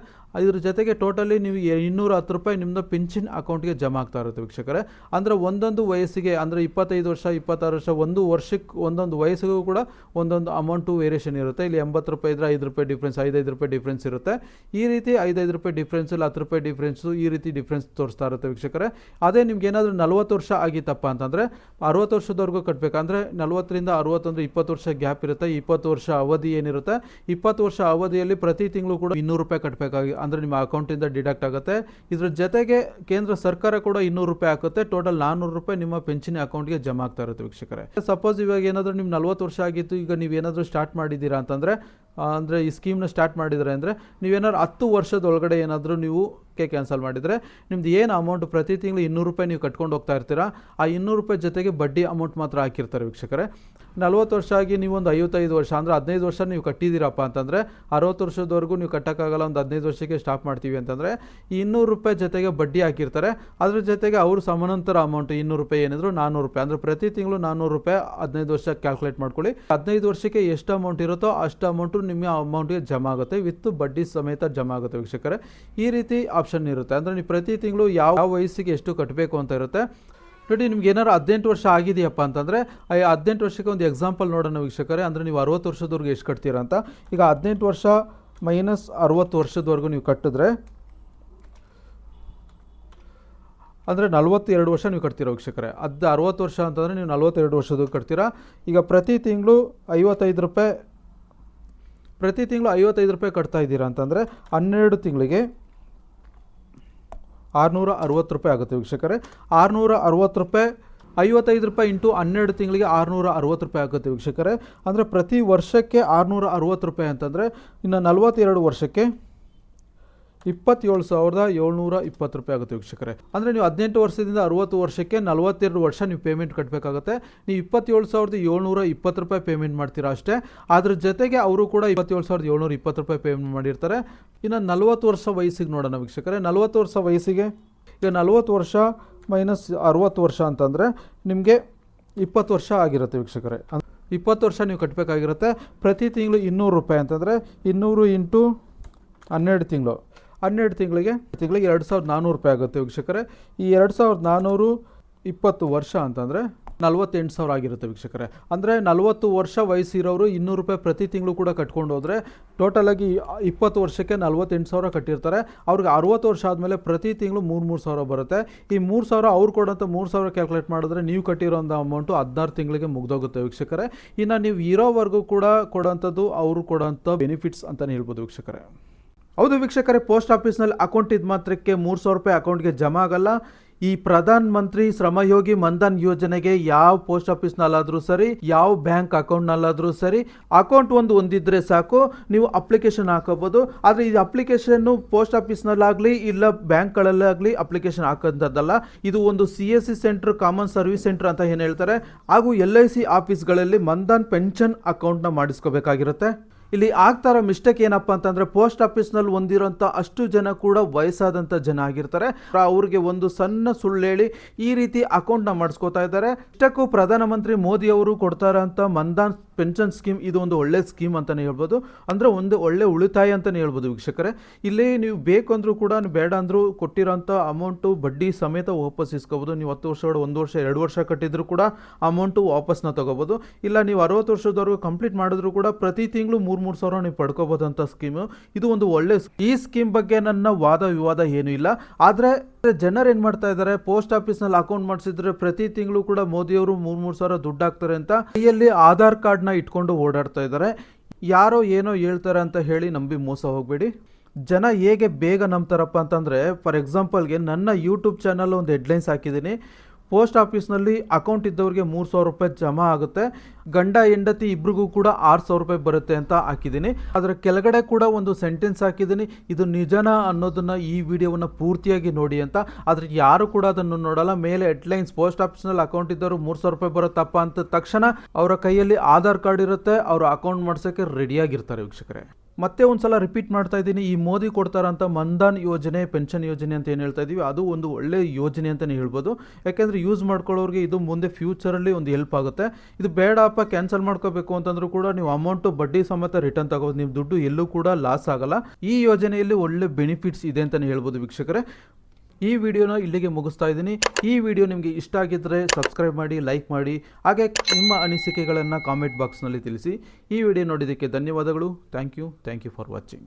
ಇದ್ರ ಜೊತೆಗೆ ಟೋಟಲಿ ನೀವು ಇನ್ನೂರ ಹತ್ತು ರೂಪಾಯಿ ನಿಮ್ಮದು ಪೆನ್ಷನ್ ಅಕೌಂಟ್ಗೆ ಜಮಾ ಆಗ್ತಾ ಇರುತ್ತೆ ವೀಕ್ಷಕರೇ. ಅಂದರೆ ಒಂದೊಂದು ವಯಸ್ಸಿಗೆ, ಅಂದರೆ ಇಪ್ಪತ್ತೈದು ವರ್ಷ, ಇಪ್ಪತ್ತಾರು ವರ್ಷ, ಒಂದು ವರ್ಷಕ್ಕೆ ಒಂದೊಂದು ವಯಸ್ಸಿಗೂ ಕೂಡ ಒಂದೊಂದು ಅಮೌಂಟು ವೇರಿಯೇಷನ್ ಇರುತ್ತೆ. ಇಲ್ಲಿ ಎಂಬತ್ತು ರೂಪಾಯಿ ಇದ್ರೆ ಐದು ರೂಪಾಯಿ ಡಿಫ್ರೆನ್ಸ್ ಐದೈದು ರೂಪಾಯಿ ಡಿಫ್ರೆನ್ಸ್ ಇರುತ್ತೆ. ಈ ರೀತಿ ಐದೈದು ರೂಪಾಯಿ ಡಿಫ್ರೆನ್ಸ್ ಇಲ್ಲ ಹತ್ತು ರೂಪಾಯಿ ಡಿಫ್ರೆನ್ಸು ಈ ರೀತಿ ಡಿಫ್ರೆನ್ಸ್ ತೋರಿಸ್ತಾ ಇರುತ್ತೆ ವೀಕ್ಷಕರೇ. ಅದೇ ನಿಮ್ಗೆ ಏನಾದರೂ ನಲ್ವತ್ತು ವರ್ಷ ಆಗಿತ್ತಪ್ಪ ಅಂತಂದರೆ, ಅರವತ್ತು ವರ್ಷದವರೆಗೂ ಕಟ್ಟಬೇಕಂದ್ರೆ ನಲ್ವತ್ತರಿಂದ ಅರುವತ್ತೊಂದು, ಇಪ್ಪತ್ತು ವರ್ಷ ಗ್ಯಾಪ್ ಇರುತ್ತೆ. ಇಪ್ಪತ್ತು ವರ್ಷ ಅವಧಿ ಏನಿರುತ್ತೆ? ಇಪ್ಪತ್ತು ವರ್ಷ ಅವಧಿಯಲ್ಲಿ ಪ್ರತಿ ತಿಂಗಳು ಕೂಡ ಇನ್ನೂರು ರೂಪಾಯಿ ಕಟ್ಟಬೇಕಾಗಿ ಅಂದರೆ ನಿಮ್ಮ ಅಕೌಂಟಿಂದ ಡಿಡಕ್ಟ್ ಆಗುತ್ತೆ. ಇದ್ರ ಜೊತೆಗೆ ಕೇಂದ್ರ ಸರ್ಕಾರ ಕೂಡ ಇನ್ನೂರು ರೂಪಾಯಿ ಹಾಕುತ್ತೆ. ಟೋಟಲ್ ನಾನ್ನೂರು ರೂಪಾಯಿ ನಿಮ್ಮ ಪೆನ್ಷನ್ ಅಕೌಂಟ್ಗೆ ಜಮಾ ಆಗ್ತಾ ಇರುತ್ತೆ ವೀಕ್ಷಕರೇ. ಸಪೋಸ್ ಇವಾಗ ಏನಾದರೂ ನಿಮ್ಮ ನಲ್ವತ್ತು ವರ್ಷ ಆಗಿತ್ತು, ಈಗ ನೀವೇನಾದರೂ ಸ್ಟಾರ್ಟ್ ಮಾಡಿದ್ದೀರಾ ಅಂತಂದರೆ ಅಂದರೆ ಈ ಸ್ಕೀಮ್ನ ಸ್ಟಾರ್ಟ್ ಮಾಡಿದರೆ ಅಂದರೆ ನೀವೇನಾದ್ರು ಹತ್ತು ವರ್ಷದೊಳಗಡೆ ಏನಾದರೂ ನೀವು ಕೆ ಕ್ಯಾನ್ಸಲ್ ಮಾಡಿದರೆ ನಿಮ್ದು ಏನು ಅಮೌಂಟ್ ಪ್ರತಿ ತಿಂಗಳು ಇನ್ನೂರು ರೂಪಾಯಿ ನೀವು ಕಟ್ಕೊಂಡು ಹೋಗ್ತಾ ಇರ್ತೀರಾ, ಆ ಇನ್ನೂರು ರೂಪಾಯಿ ಜೊತೆಗೆ ಬಡ್ಡಿ ಅಮೌಂಟ್ ಮಾತ್ರ ಹಾಕಿರ್ತಾರೆ ವೀಕ್ಷಕರೇ. ನಲ್ವತ್ತು ವರ್ಷ ಆಗಿ ನೀವು ಒಂದು ಐವತ್ತೈದು ವರ್ಷ, ಅಂದರೆ ಹದಿನೈದು ವರ್ಷ ನೀವು ಕಟ್ಟಿದ್ದೀರಪ್ಪ ಅಂತಂದರೆ ಅರವತ್ತು ವರ್ಷದವರೆಗೂ ನೀವು ಕಟ್ಟೋಕ್ಕಾಗಲ್ಲ, ಒಂದು ಹದಿನೈದು ವರ್ಷಕ್ಕೆ ಸ್ಟಾಪ್ ಮಾಡ್ತೀವಿ ಅಂತಂದರೆ ಈ ಇನ್ನೂರು ರೂಪಾಯಿ ಜೊತೆಗೆ ಬಡ್ಡಿ ಹಾಕಿರ್ತಾರೆ. ಅದ್ರ ಜೊತೆಗೆ ಅವರು ಸಮಾನಾಂತರ ಅಮೌಂಟ್ ಇನ್ನೂರು ರೂಪಾಯಿ ಏನಿದ್ರು ನಾನ್ನೂರು ರೂಪಾಯಿ. ಅಂದರೆ ಪ್ರತಿ ತಿಂಗಳು ನಾನ್ನೂರು ರೂಪಾಯಿ ಹದಿನೈದು ವರ್ಷ ಕ್ಯಾಲ್ಕುಲೇಟ್ ಮಾಡ್ಕೊಳ್ಳಿ. ಹದಿನೈದು ವರ್ಷಕ್ಕೆ ಎಷ್ಟು ಅಮೌಂಟ್ ಇರುತ್ತೋ ಅಷ್ಟು ಅಮೌಂಟು ನಿಮ್ಮ ಅಮೌಂಟ್ಗೆ ಜಮಾ ಆಗುತ್ತೆ. ವಿತ್ ಬಡ್ಡಿ ಸಮೇತ ಜಮಾ ಆಗುತ್ತೆ ವೀಕ್ಷಕರೇ. ಈ ರೀತಿ ಆಪ್ಷನ್ ಇರುತ್ತೆ. ಅಂದರೆ ನೀವು ಪ್ರತಿ ತಿಂಗಳು ಯಾವ ವಯಸ್ಸಿಗೆ ಎಷ್ಟು ಕಟ್ಟಬೇಕು ಅಂತ ಇರುತ್ತೆ. ನೋಡಿ ನಿಮ್ಗೆ ಏನಾರು ಹದಿನೆಂಟು ವರ್ಷ ಆಗಿದೆಯಪ್ಪ ಅಂತಂದರೆ ಹದಿನೆಂಟು ವರ್ಷಕ್ಕೆ ಒಂದು ಎಕ್ಸಾಂಪಲ್ ನೋಡೋಣ ವೀಕ್ಷಕರೇ. ಅಂದರೆ ನೀವು ಅರುವತ್ತು ವರ್ಷದವರೆಗೂ ಎಷ್ಟು ಕಟ್ತೀರಾ ಅಂತ. ಈಗ ಹದಿನೆಂಟು ವರ್ಷ ಮೈನಸ್ ಅರುವತ್ತು ವರ್ಷದವರೆಗೂ ನೀವು ಕಟ್ಟಿದ್ರೆ, ಅಂದರೆ ನಲ್ವತ್ತೆರಡು ವರ್ಷ ನೀವು ಕಟ್ತೀರಾ ವೀಕ್ಷಕರೇ. ಅದು ಅರುವತ್ತು ವರ್ಷ ಅಂತಂದರೆ ನೀವು ನಲ್ವತ್ತೆರಡು ವರ್ಷದ ಕಟ್ತೀರಾ. ಈಗ ಪ್ರತಿ ತಿಂಗಳು ಐವತ್ತೈದು ರೂಪಾಯಿ, ಪ್ರತಿ ತಿಂಗಳು ಐವತ್ತೈದು ರೂಪಾಯಿ ಕಟ್ತಾ ಇದ್ದೀರಾ ಅಂತಂದರೆ, ಹನ್ನೆರಡು ತಿಂಗಳಿಗೆ ಆರುನೂರ ಅರವತ್ತು ರೂಪಾಯಿ ಆಗುತ್ತೆ ವೀಕ್ಷಕರೇ. ಆರುನೂರ ಅರವತ್ತು ರೂಪಾಯಿ, ಐವತ್ತೈದು ರೂಪಾಯಿ ಇಂಟು ಹನ್ನೆರಡು ತಿಂಗಳಿಗೆ ಆರುನೂರ ಅರವತ್ತು ರೂಪಾಯಿ ಆಗುತ್ತೆ ವೀಕ್ಷಕರೇ. ಅಂದರೆ ಪ್ರತಿ ವರ್ಷಕ್ಕೆ ಆರುನೂರ ಅರವತ್ತು ರೂಪಾಯಿ ಅಂತಂದರೆ ಇನ್ನು ನಲವತ್ತೆರಡು ವರ್ಷಕ್ಕೆ ಇಪ್ಪತ್ತೇಳು ಸಾವಿರದ ಏಳ್ನೂರ ಇಪ್ಪತ್ತು ರೂಪಾಯಿ ಆಗುತ್ತೆ ವೀಕ್ಷಕರೇ. ಅಂದರೆ ನೀವು ಹದಿನೆಂಟು ವರ್ಷದಿಂದ ಅರುವತ್ತು ವರ್ಷಕ್ಕೆ ನಲವತ್ತೆರಡು ವರ್ಷ ನೀವು ಪೇಮೆಂಟ್ ಕಟ್ಟಬೇಕಾಗುತ್ತೆ ನೀವು ಇಪ್ಪತ್ತೇಳು ಸಾವಿರದ ಏಳ್ನೂರ ಇಪ್ಪತ್ತು ರೂಪಾಯಿ ಪೇಮೆಂಟ್ ಮಾಡ್ತೀರಾ ಅಷ್ಟೇ. ಅದ್ರ ಜೊತೆಗೆ ಅವರು ಕೂಡ ಇಪ್ಪತ್ತೇಳು ಸಾವಿರದ ಏಳ್ನೂರ ಇಪ್ಪತ್ತು ರೂಪಾಯಿ ಪೇಮೆಂಟ್ ಮಾಡಿರ್ತಾರೆ. ಇನ್ನು ನಲವತ್ತು ವರ್ಷ ವಯಸ್ಸಿಗೆ ನೋಡೋಣ ವೀಕ್ಷಕರೇ. ನಲವತ್ತು ವರ್ಷ ವಯಸ್ಸಿಗೆ? ಈಗ ನಲವತ್ತು ವರ್ಷ ಮೈನಸ್ ಅರುವತ್ತು ವರ್ಷ ಅಂತಂದರೆ ನಿಮಗೆ ಇಪ್ಪತ್ತು ವರ್ಷ ಆಗಿರುತ್ತೆ ವೀಕ್ಷಕರೇ. ಇಪ್ಪತ್ತು ವರ್ಷ ನೀವು ಕಟ್ಟಬೇಕಾಗಿರುತ್ತೆ ಪ್ರತಿ ತಿಂಗಳು ಇನ್ನೂರು ರೂಪಾಯಿ ಅಂತಂದರೆ ಇನ್ನೂರು ಇಂಟು ಹನ್ನೆರಡು ತಿಂಗಳು. ಹನ್ನೆರಡು ತಿಂಗಳಿಗೆ ತಿಂಗಳಿಗೆ ಎರಡು ಸಾವಿರದ ನಾನ್ನೂರು ರೂಪಾಯಿ ಆಗುತ್ತೆ ವೀಕ್ಷಕರೇ. ಈ ಎರಡು ಸಾವಿರದ ನಾನ್ನೂರು ಇಪ್ಪತ್ತು ವರ್ಷ ಅಂತಂದರೆ ನಲ್ವತ್ತೆಂಟು ಸಾವಿರ ಆಗಿರುತ್ತೆ ವೀಕ್ಷಕರೇ. ಅಂದರೆ ನಲವತ್ತು ವರ್ಷ ವಯಸ್ಸಿರೋರು ಇನ್ನೂರು ರೂಪಾಯಿ ಪ್ರತಿ ತಿಂಗಳು ಕೂಡ ಕಟ್ಕೊಂಡು ಹೋದರೆ ಟೋಟಲಾಗಿ ಇಪ್ಪತ್ತು ವರ್ಷಕ್ಕೆ ನಲ್ವತ್ತೆಂಟು ಸಾವಿರ ಕಟ್ಟಿರ್ತಾರೆ. ಅವ್ರಿಗೆ ಅರುವತ್ತು ವರ್ಷ ಆದಮೇಲೆ ಪ್ರತಿ ತಿಂಗಳು ಮೂರು ಮೂರು ಸಾವಿರ ಬರುತ್ತೆ. ಈ ಮೂರು ಸಾವಿರ ಅವ್ರು ಕೊಡೋಂಥ ಮೂರು ಸಾವಿರ ಕ್ಯಾಲ್ಕುಲೇಟ್ ಮಾಡಿದ್ರೆ ನೀವು ಕಟ್ಟಿರೋಂಥ ಅಮೌಂಟು ಹದಿನಾರು ತಿಂಗಳಿಗೆ ಮುಗ್ದೋಗುತ್ತೆ ವೀಕ್ಷಕರೇ. ಇನ್ನು ನೀವು ಇರೋವರೆಗೂ ಕೂಡ ಕೊಡೋಂಥದ್ದು ಅವರು ಕೊಡೋಂಥ ಬೆನಿಫಿಟ್ಸ್ ಅಂತಲೇ ಹೇಳ್ಬೋದು ವೀಕ್ಷಕರೇ. ಹೌದು ವೀಕ್ಷಕರೇ, ಪೋಸ್ಟ್ ಆಫೀಸ್ನಲ್ಲಿ ಅಕೌಂಟ್ ಇದ್ದ ಮಾತ್ರಕ್ಕೆ ಮೂರು ಸಾವಿರ ರೂಪಾಯಿ ಅಕೌಂಟ್ಗೆ ಜಮಾ ಆಗಲ್ಲ. ಈ ಪ್ರಧಾನ ಮಂತ್ರಿ ಶ್ರಮಯೋಗಿ ಮನ್ಧನ್ ಯೋಜನೆಗೆ ಯಾವ ಪೋಸ್ಟ್ ಆಫೀಸ್ನಲ್ಲಾದರೂ ಸರಿ, ಯಾವ ಬ್ಯಾಂಕ್ ಅಕೌಂಟ್ನಲ್ಲಾದರೂ ಸರಿ, ಅಕೌಂಟ್ ಒಂದು ಹೊಂದಿದ್ರೆ ಸಾಕು, ನೀವು ಅಪ್ಲಿಕೇಶನ್ ಹಾಕೋಬೋದು. ಆದರೆ ಈ ಅಪ್ಲಿಕೇಶನ್ನು ಪೋಸ್ಟ್ ಆಫೀಸ್ನಲ್ಲಾಗಲಿ ಇಲ್ಲ ಬ್ಯಾಂಕ್ಗಳಲ್ಲಾಗಲಿ ಅಪ್ಲಿಕೇಶನ್ ಹಾಕೋಂಥದ್ದಲ್ಲ. ಇದು ಒಂದು C S C centre, common service centre ಅಂತ ಏನು ಹೇಳ್ತಾರೆ? ಹಾಗೂ ಎಲ್ ಐ ಸಿ ಆಫೀಸ್ಗಳಲ್ಲಿ ಮನ್ಧನ್ ಪೆನ್ಷನ್ನ ಮಾಡಿಸ್ಕೋಬೇಕಾಗಿರುತ್ತೆ. ಇಲ್ಲಿ ಆಗ್ತಾರ ಮಿಸ್ಟೇಕ್ ಏನಪ್ಪ ಅಂತಂದ್ರೆ ಪೋಸ್ಟ್ ಆಫೀಸ್ನಲ್ಲಿ ಹೊಂದಿರೋಂಥ ಅಷ್ಟು ಜನ ಕೂಡ ವಯಸ್ಸಾದಂಥ ಜನ ಆಗಿರ್ತಾರೆ. ಅವ್ರಿಗೆ ಒಂದು ಸಣ್ಣ ಸುಳ್ಳು ಹೇಳಿ ಈ ರೀತಿ ಅಕೌಂಟ್ನ ಮಾಡಿಸ್ಕೋತಾ ಇದ್ದಾರೆ. ಇಷ್ಟಕ್ಕೂ ಪ್ರಧಾನಮಂತ್ರಿ ಮೋದಿ ಅವರು ಕೊಡ್ತಾ ಇರೋಂಥ ಮನ್ದಾನ್ ಪೆನ್ಷನ್ ಸ್ಕೀಮ್ ಇದು ಒಂದು ಒಳ್ಳೆ ಸ್ಕೀಮ್ ಅಂತಲೇ ಹೇಳ್ಬೋದು. ಅಂದರೆ ಒಂದು ಒಳ್ಳೆ ಉಳಿತಾಯ ಅಂತಲೇ ಹೇಳ್ಬೋದು ವೀಕ್ಷಕರೇ. ಇಲ್ಲಿ ನೀವು ಬೇಕು ಅಂದರೂ ಕೂಡ ಬೇಡ ಅಂದರೂ ಕೊಟ್ಟಿರೋಂಥ ಅಮೌಂಟು ಬಡ್ಡಿ ಸಮೇತ ವಾಪಸ್ ಇಸ್ಕೋಬೋದು. ನೀವು ಹತ್ತು ವರ್ಷ ಒಂದು ವರ್ಷ, ಎರಡು ವರ್ಷ ಕಟ್ಟಿದ್ರು ಕೂಡ ಅಮೌಂಟು ವಾಪಸ್ನ ತಗೋಬೋದು. ಇಲ್ಲ ನೀವು ಅರವತ್ತು ವರ್ಷದವರೆಗೂ ಕಂಪ್ಲೀಟ್ ಮಾಡಿದ್ರು ಕೂಡ ಪ್ರತಿ ತಿಂಗಳು ಮೂರು ಮೂರು ಸಾವಿರ ನೀವು ಪಡ್ಕೋಬೋದಂಥ ಸ್ಕೀಮು. ಇದು ಒಂದು ಒಳ್ಳೆ ಈ ಸ್ಕೀಮ್ ಬಗ್ಗೆ ನನ್ನ ವಾದ ವಿವಾದ ಏನೂ ಇಲ್ಲ. ಆದರೆ ಜನರು ಏನು ಮಾಡ್ತಾ ಇದ್ದಾರೆ ಪೋಸ್ಟ್ ಆಫೀಸ್ನಲ್ಲಿ ಅಕೌಂಟ್ ಮಾಡಿಸಿದ್ರೆ ಪ್ರತಿ ತಿಂಗಳು ಕೂಡ ಮೋದಿಯವರು ಮೂರು ಮೂರು ಸಾವಿರ ದುಡ್ಡು ಹಾಕ್ತಾರೆ ಅಂತ ಕೈಯಲ್ಲಿ ಆಧಾರ್ ಕಾರ್ಡ್ನ ಇಟ್ಕೊಂಡು ಓಡಾಡ್ತಾ ಇದ್ದಾರೆ ಯಾರೋ ಏನೋ ಹೇಳ್ತಾರೆ ಅಂತ ಹೇಳಿ ನಂಬಿ ಮೋಸ ಹೋಗಬೇಡಿ. ಜನ ಹೇಗೆ ಬೇಗ ನಂಬ್ತಾರಪ್ಪ ಅಂತಂದರೆ, ಫಾರ್ ಎಕ್ಸಾಂಪಲ್ಗೆ ನನ್ನ ಯೂಟ್ಯೂಬ್ ಚಾನಲ್ ಒಂದು ಹೆಡ್ಲೈನ್ಸ್ ಹಾಕಿದ್ದೀನಿ. ಪೋಸ್ಟ್ ಆಫೀಸ್ನಲ್ಲಿ ಅಕೌಂಟ್ ಇದ್ದವ್ರಿಗೆ ಮೂರು ಸಾವಿರ ರೂಪಾಯಿ ಜಮಾ ಆಗುತ್ತೆ. ಗಂಡ, ಹೆಂಡತಿ ಇಬ್ರಿಗೂ ಕೂಡ ಆರು ಸಾವಿರ ರೂಪಾಯಿ ಬರುತ್ತೆ ಅಂತ ಹಾಕಿದ್ದೀನಿ. ಅದರ ಕೆಳಗಡೆ ಕೂಡ ಒಂದು ಸೆಂಟೆನ್ಸ್ ಹಾಕಿದ್ದೀನಿ. ಇದು ನಿಜನಾ ಅನ್ನೋದನ್ನು ಈ ವಿಡಿಯೋವನ್ನು ಪೂರ್ತಿಯಾಗಿ ನೋಡಿ ಅಂತ. ಆದರೆ ಯಾರು ಕೂಡ ಅದನ್ನು ನೋಡಲ್ಲ. ಮೇಲೆ ಹೆಡ್ಲೈನ್ಸ್ ಪೋಸ್ಟ್ ಆಫೀಸ್ನಲ್ಲಿ ಅಕೌಂಟ್ ಇದ್ದವರು ಮೂರು ಸಾವಿರ ರೂಪಾಯಿ ಬರುತ್ತಪ್ಪ ಅಂತ ತಕ್ಷಣ ಅವರ ಕೈಯಲ್ಲಿ ಆಧಾರ್ ಕಾರ್ಡ್ ಇರುತ್ತೆ. ಅವರು ಅಕೌಂಟ್ ಮಾಡ್ಸೋಕ್ಕೆ ರೆಡಿಯಾಗಿರ್ತಾರೆ ವೀಕ್ಷಕರೇ. ಮತ್ತೆ ಒಂದ್ಸಲ ರಿಪೀಟ್ ಮಾಡ್ತಾ ಇದ್ದೀನಿ, ಈ ಮೋದಿ ಕೊಡ್ತಾರಂತ ಮನ್ಧನ್ ಯೋಜನೆ, ಪೆನ್ಷನ್ ಯೋಜನೆ ಅಂತ ಏನು ಹೇಳ್ತಾ ಇದೀವಿ, ಅದು ಒಂದು ಒಳ್ಳೆ ಯೋಜನೆ ಅಂತಲೇ ಹೇಳ್ಬೋದು. ಯಾಕೆಂದರೆ ಯೂಸ್ ಮಾಡ್ಕೊಳ್ಳೋರಿಗೆ ಇದು ಮುಂದೆ ಫ್ಯೂಚರಲ್ಲಿ ಒಂದು ಹೆಲ್ಪ್ ಆಗುತ್ತೆ. ಇದು ಬೇಡಪ್ಪ ಕ್ಯಾನ್ಸಲ್ ಮಾಡ್ಕೋಬೇಕು ಅಂತಂದ್ರೂ ಕೂಡ ನೀವು ಅಮೌಂಟು ಬಡ್ಡಿ ಸಮೇತ ರಿಟರ್ನ್ ತಗೋಬೋದು. ನಿಮ್ಮ ದುಡ್ಡು ಎಲ್ಲೂ ಕೂಡ ಲಾಸ್ ಆಗಲ್ಲ. ಈ ಯೋಜನೆಯಲ್ಲಿ ಒಳ್ಳೆ ಬೆನಿಫಿಟ್ಸ್ ಇದೆ ಅಂತಲೇ ಹೇಳ್ಬೋದು ವೀಕ್ಷಕರೇ. ಈ ವಿಡಿಯೋನ ಇಲ್ಲಿಗೆ ಮುಗಿಸ್ತಾ ಇದ್ದೀನಿ. ಈ ವಿಡಿಯೋ ನಿಮಗೆ ಇಷ್ಟ ಆಗಿದ್ದರೆ ಸಬ್ಸ್ಕ್ರೈಬ್ ಮಾಡಿ ಲೈಕ್ ಮಾಡಿ, ಹಾಗೆ ನಿಮ್ಮ ಅನಿಸಿಕೆಗಳನ್ನು ಕಾಮೆಂಟ್ ಬಾಕ್ಸ್ನಲ್ಲಿ ತಿಳಿಸಿ. ಈ ವಿಡಿಯೋ ನೋಡಿದ್ದಕ್ಕೆ ಧನ್ಯವಾದಗಳು. Thank you thank you for watching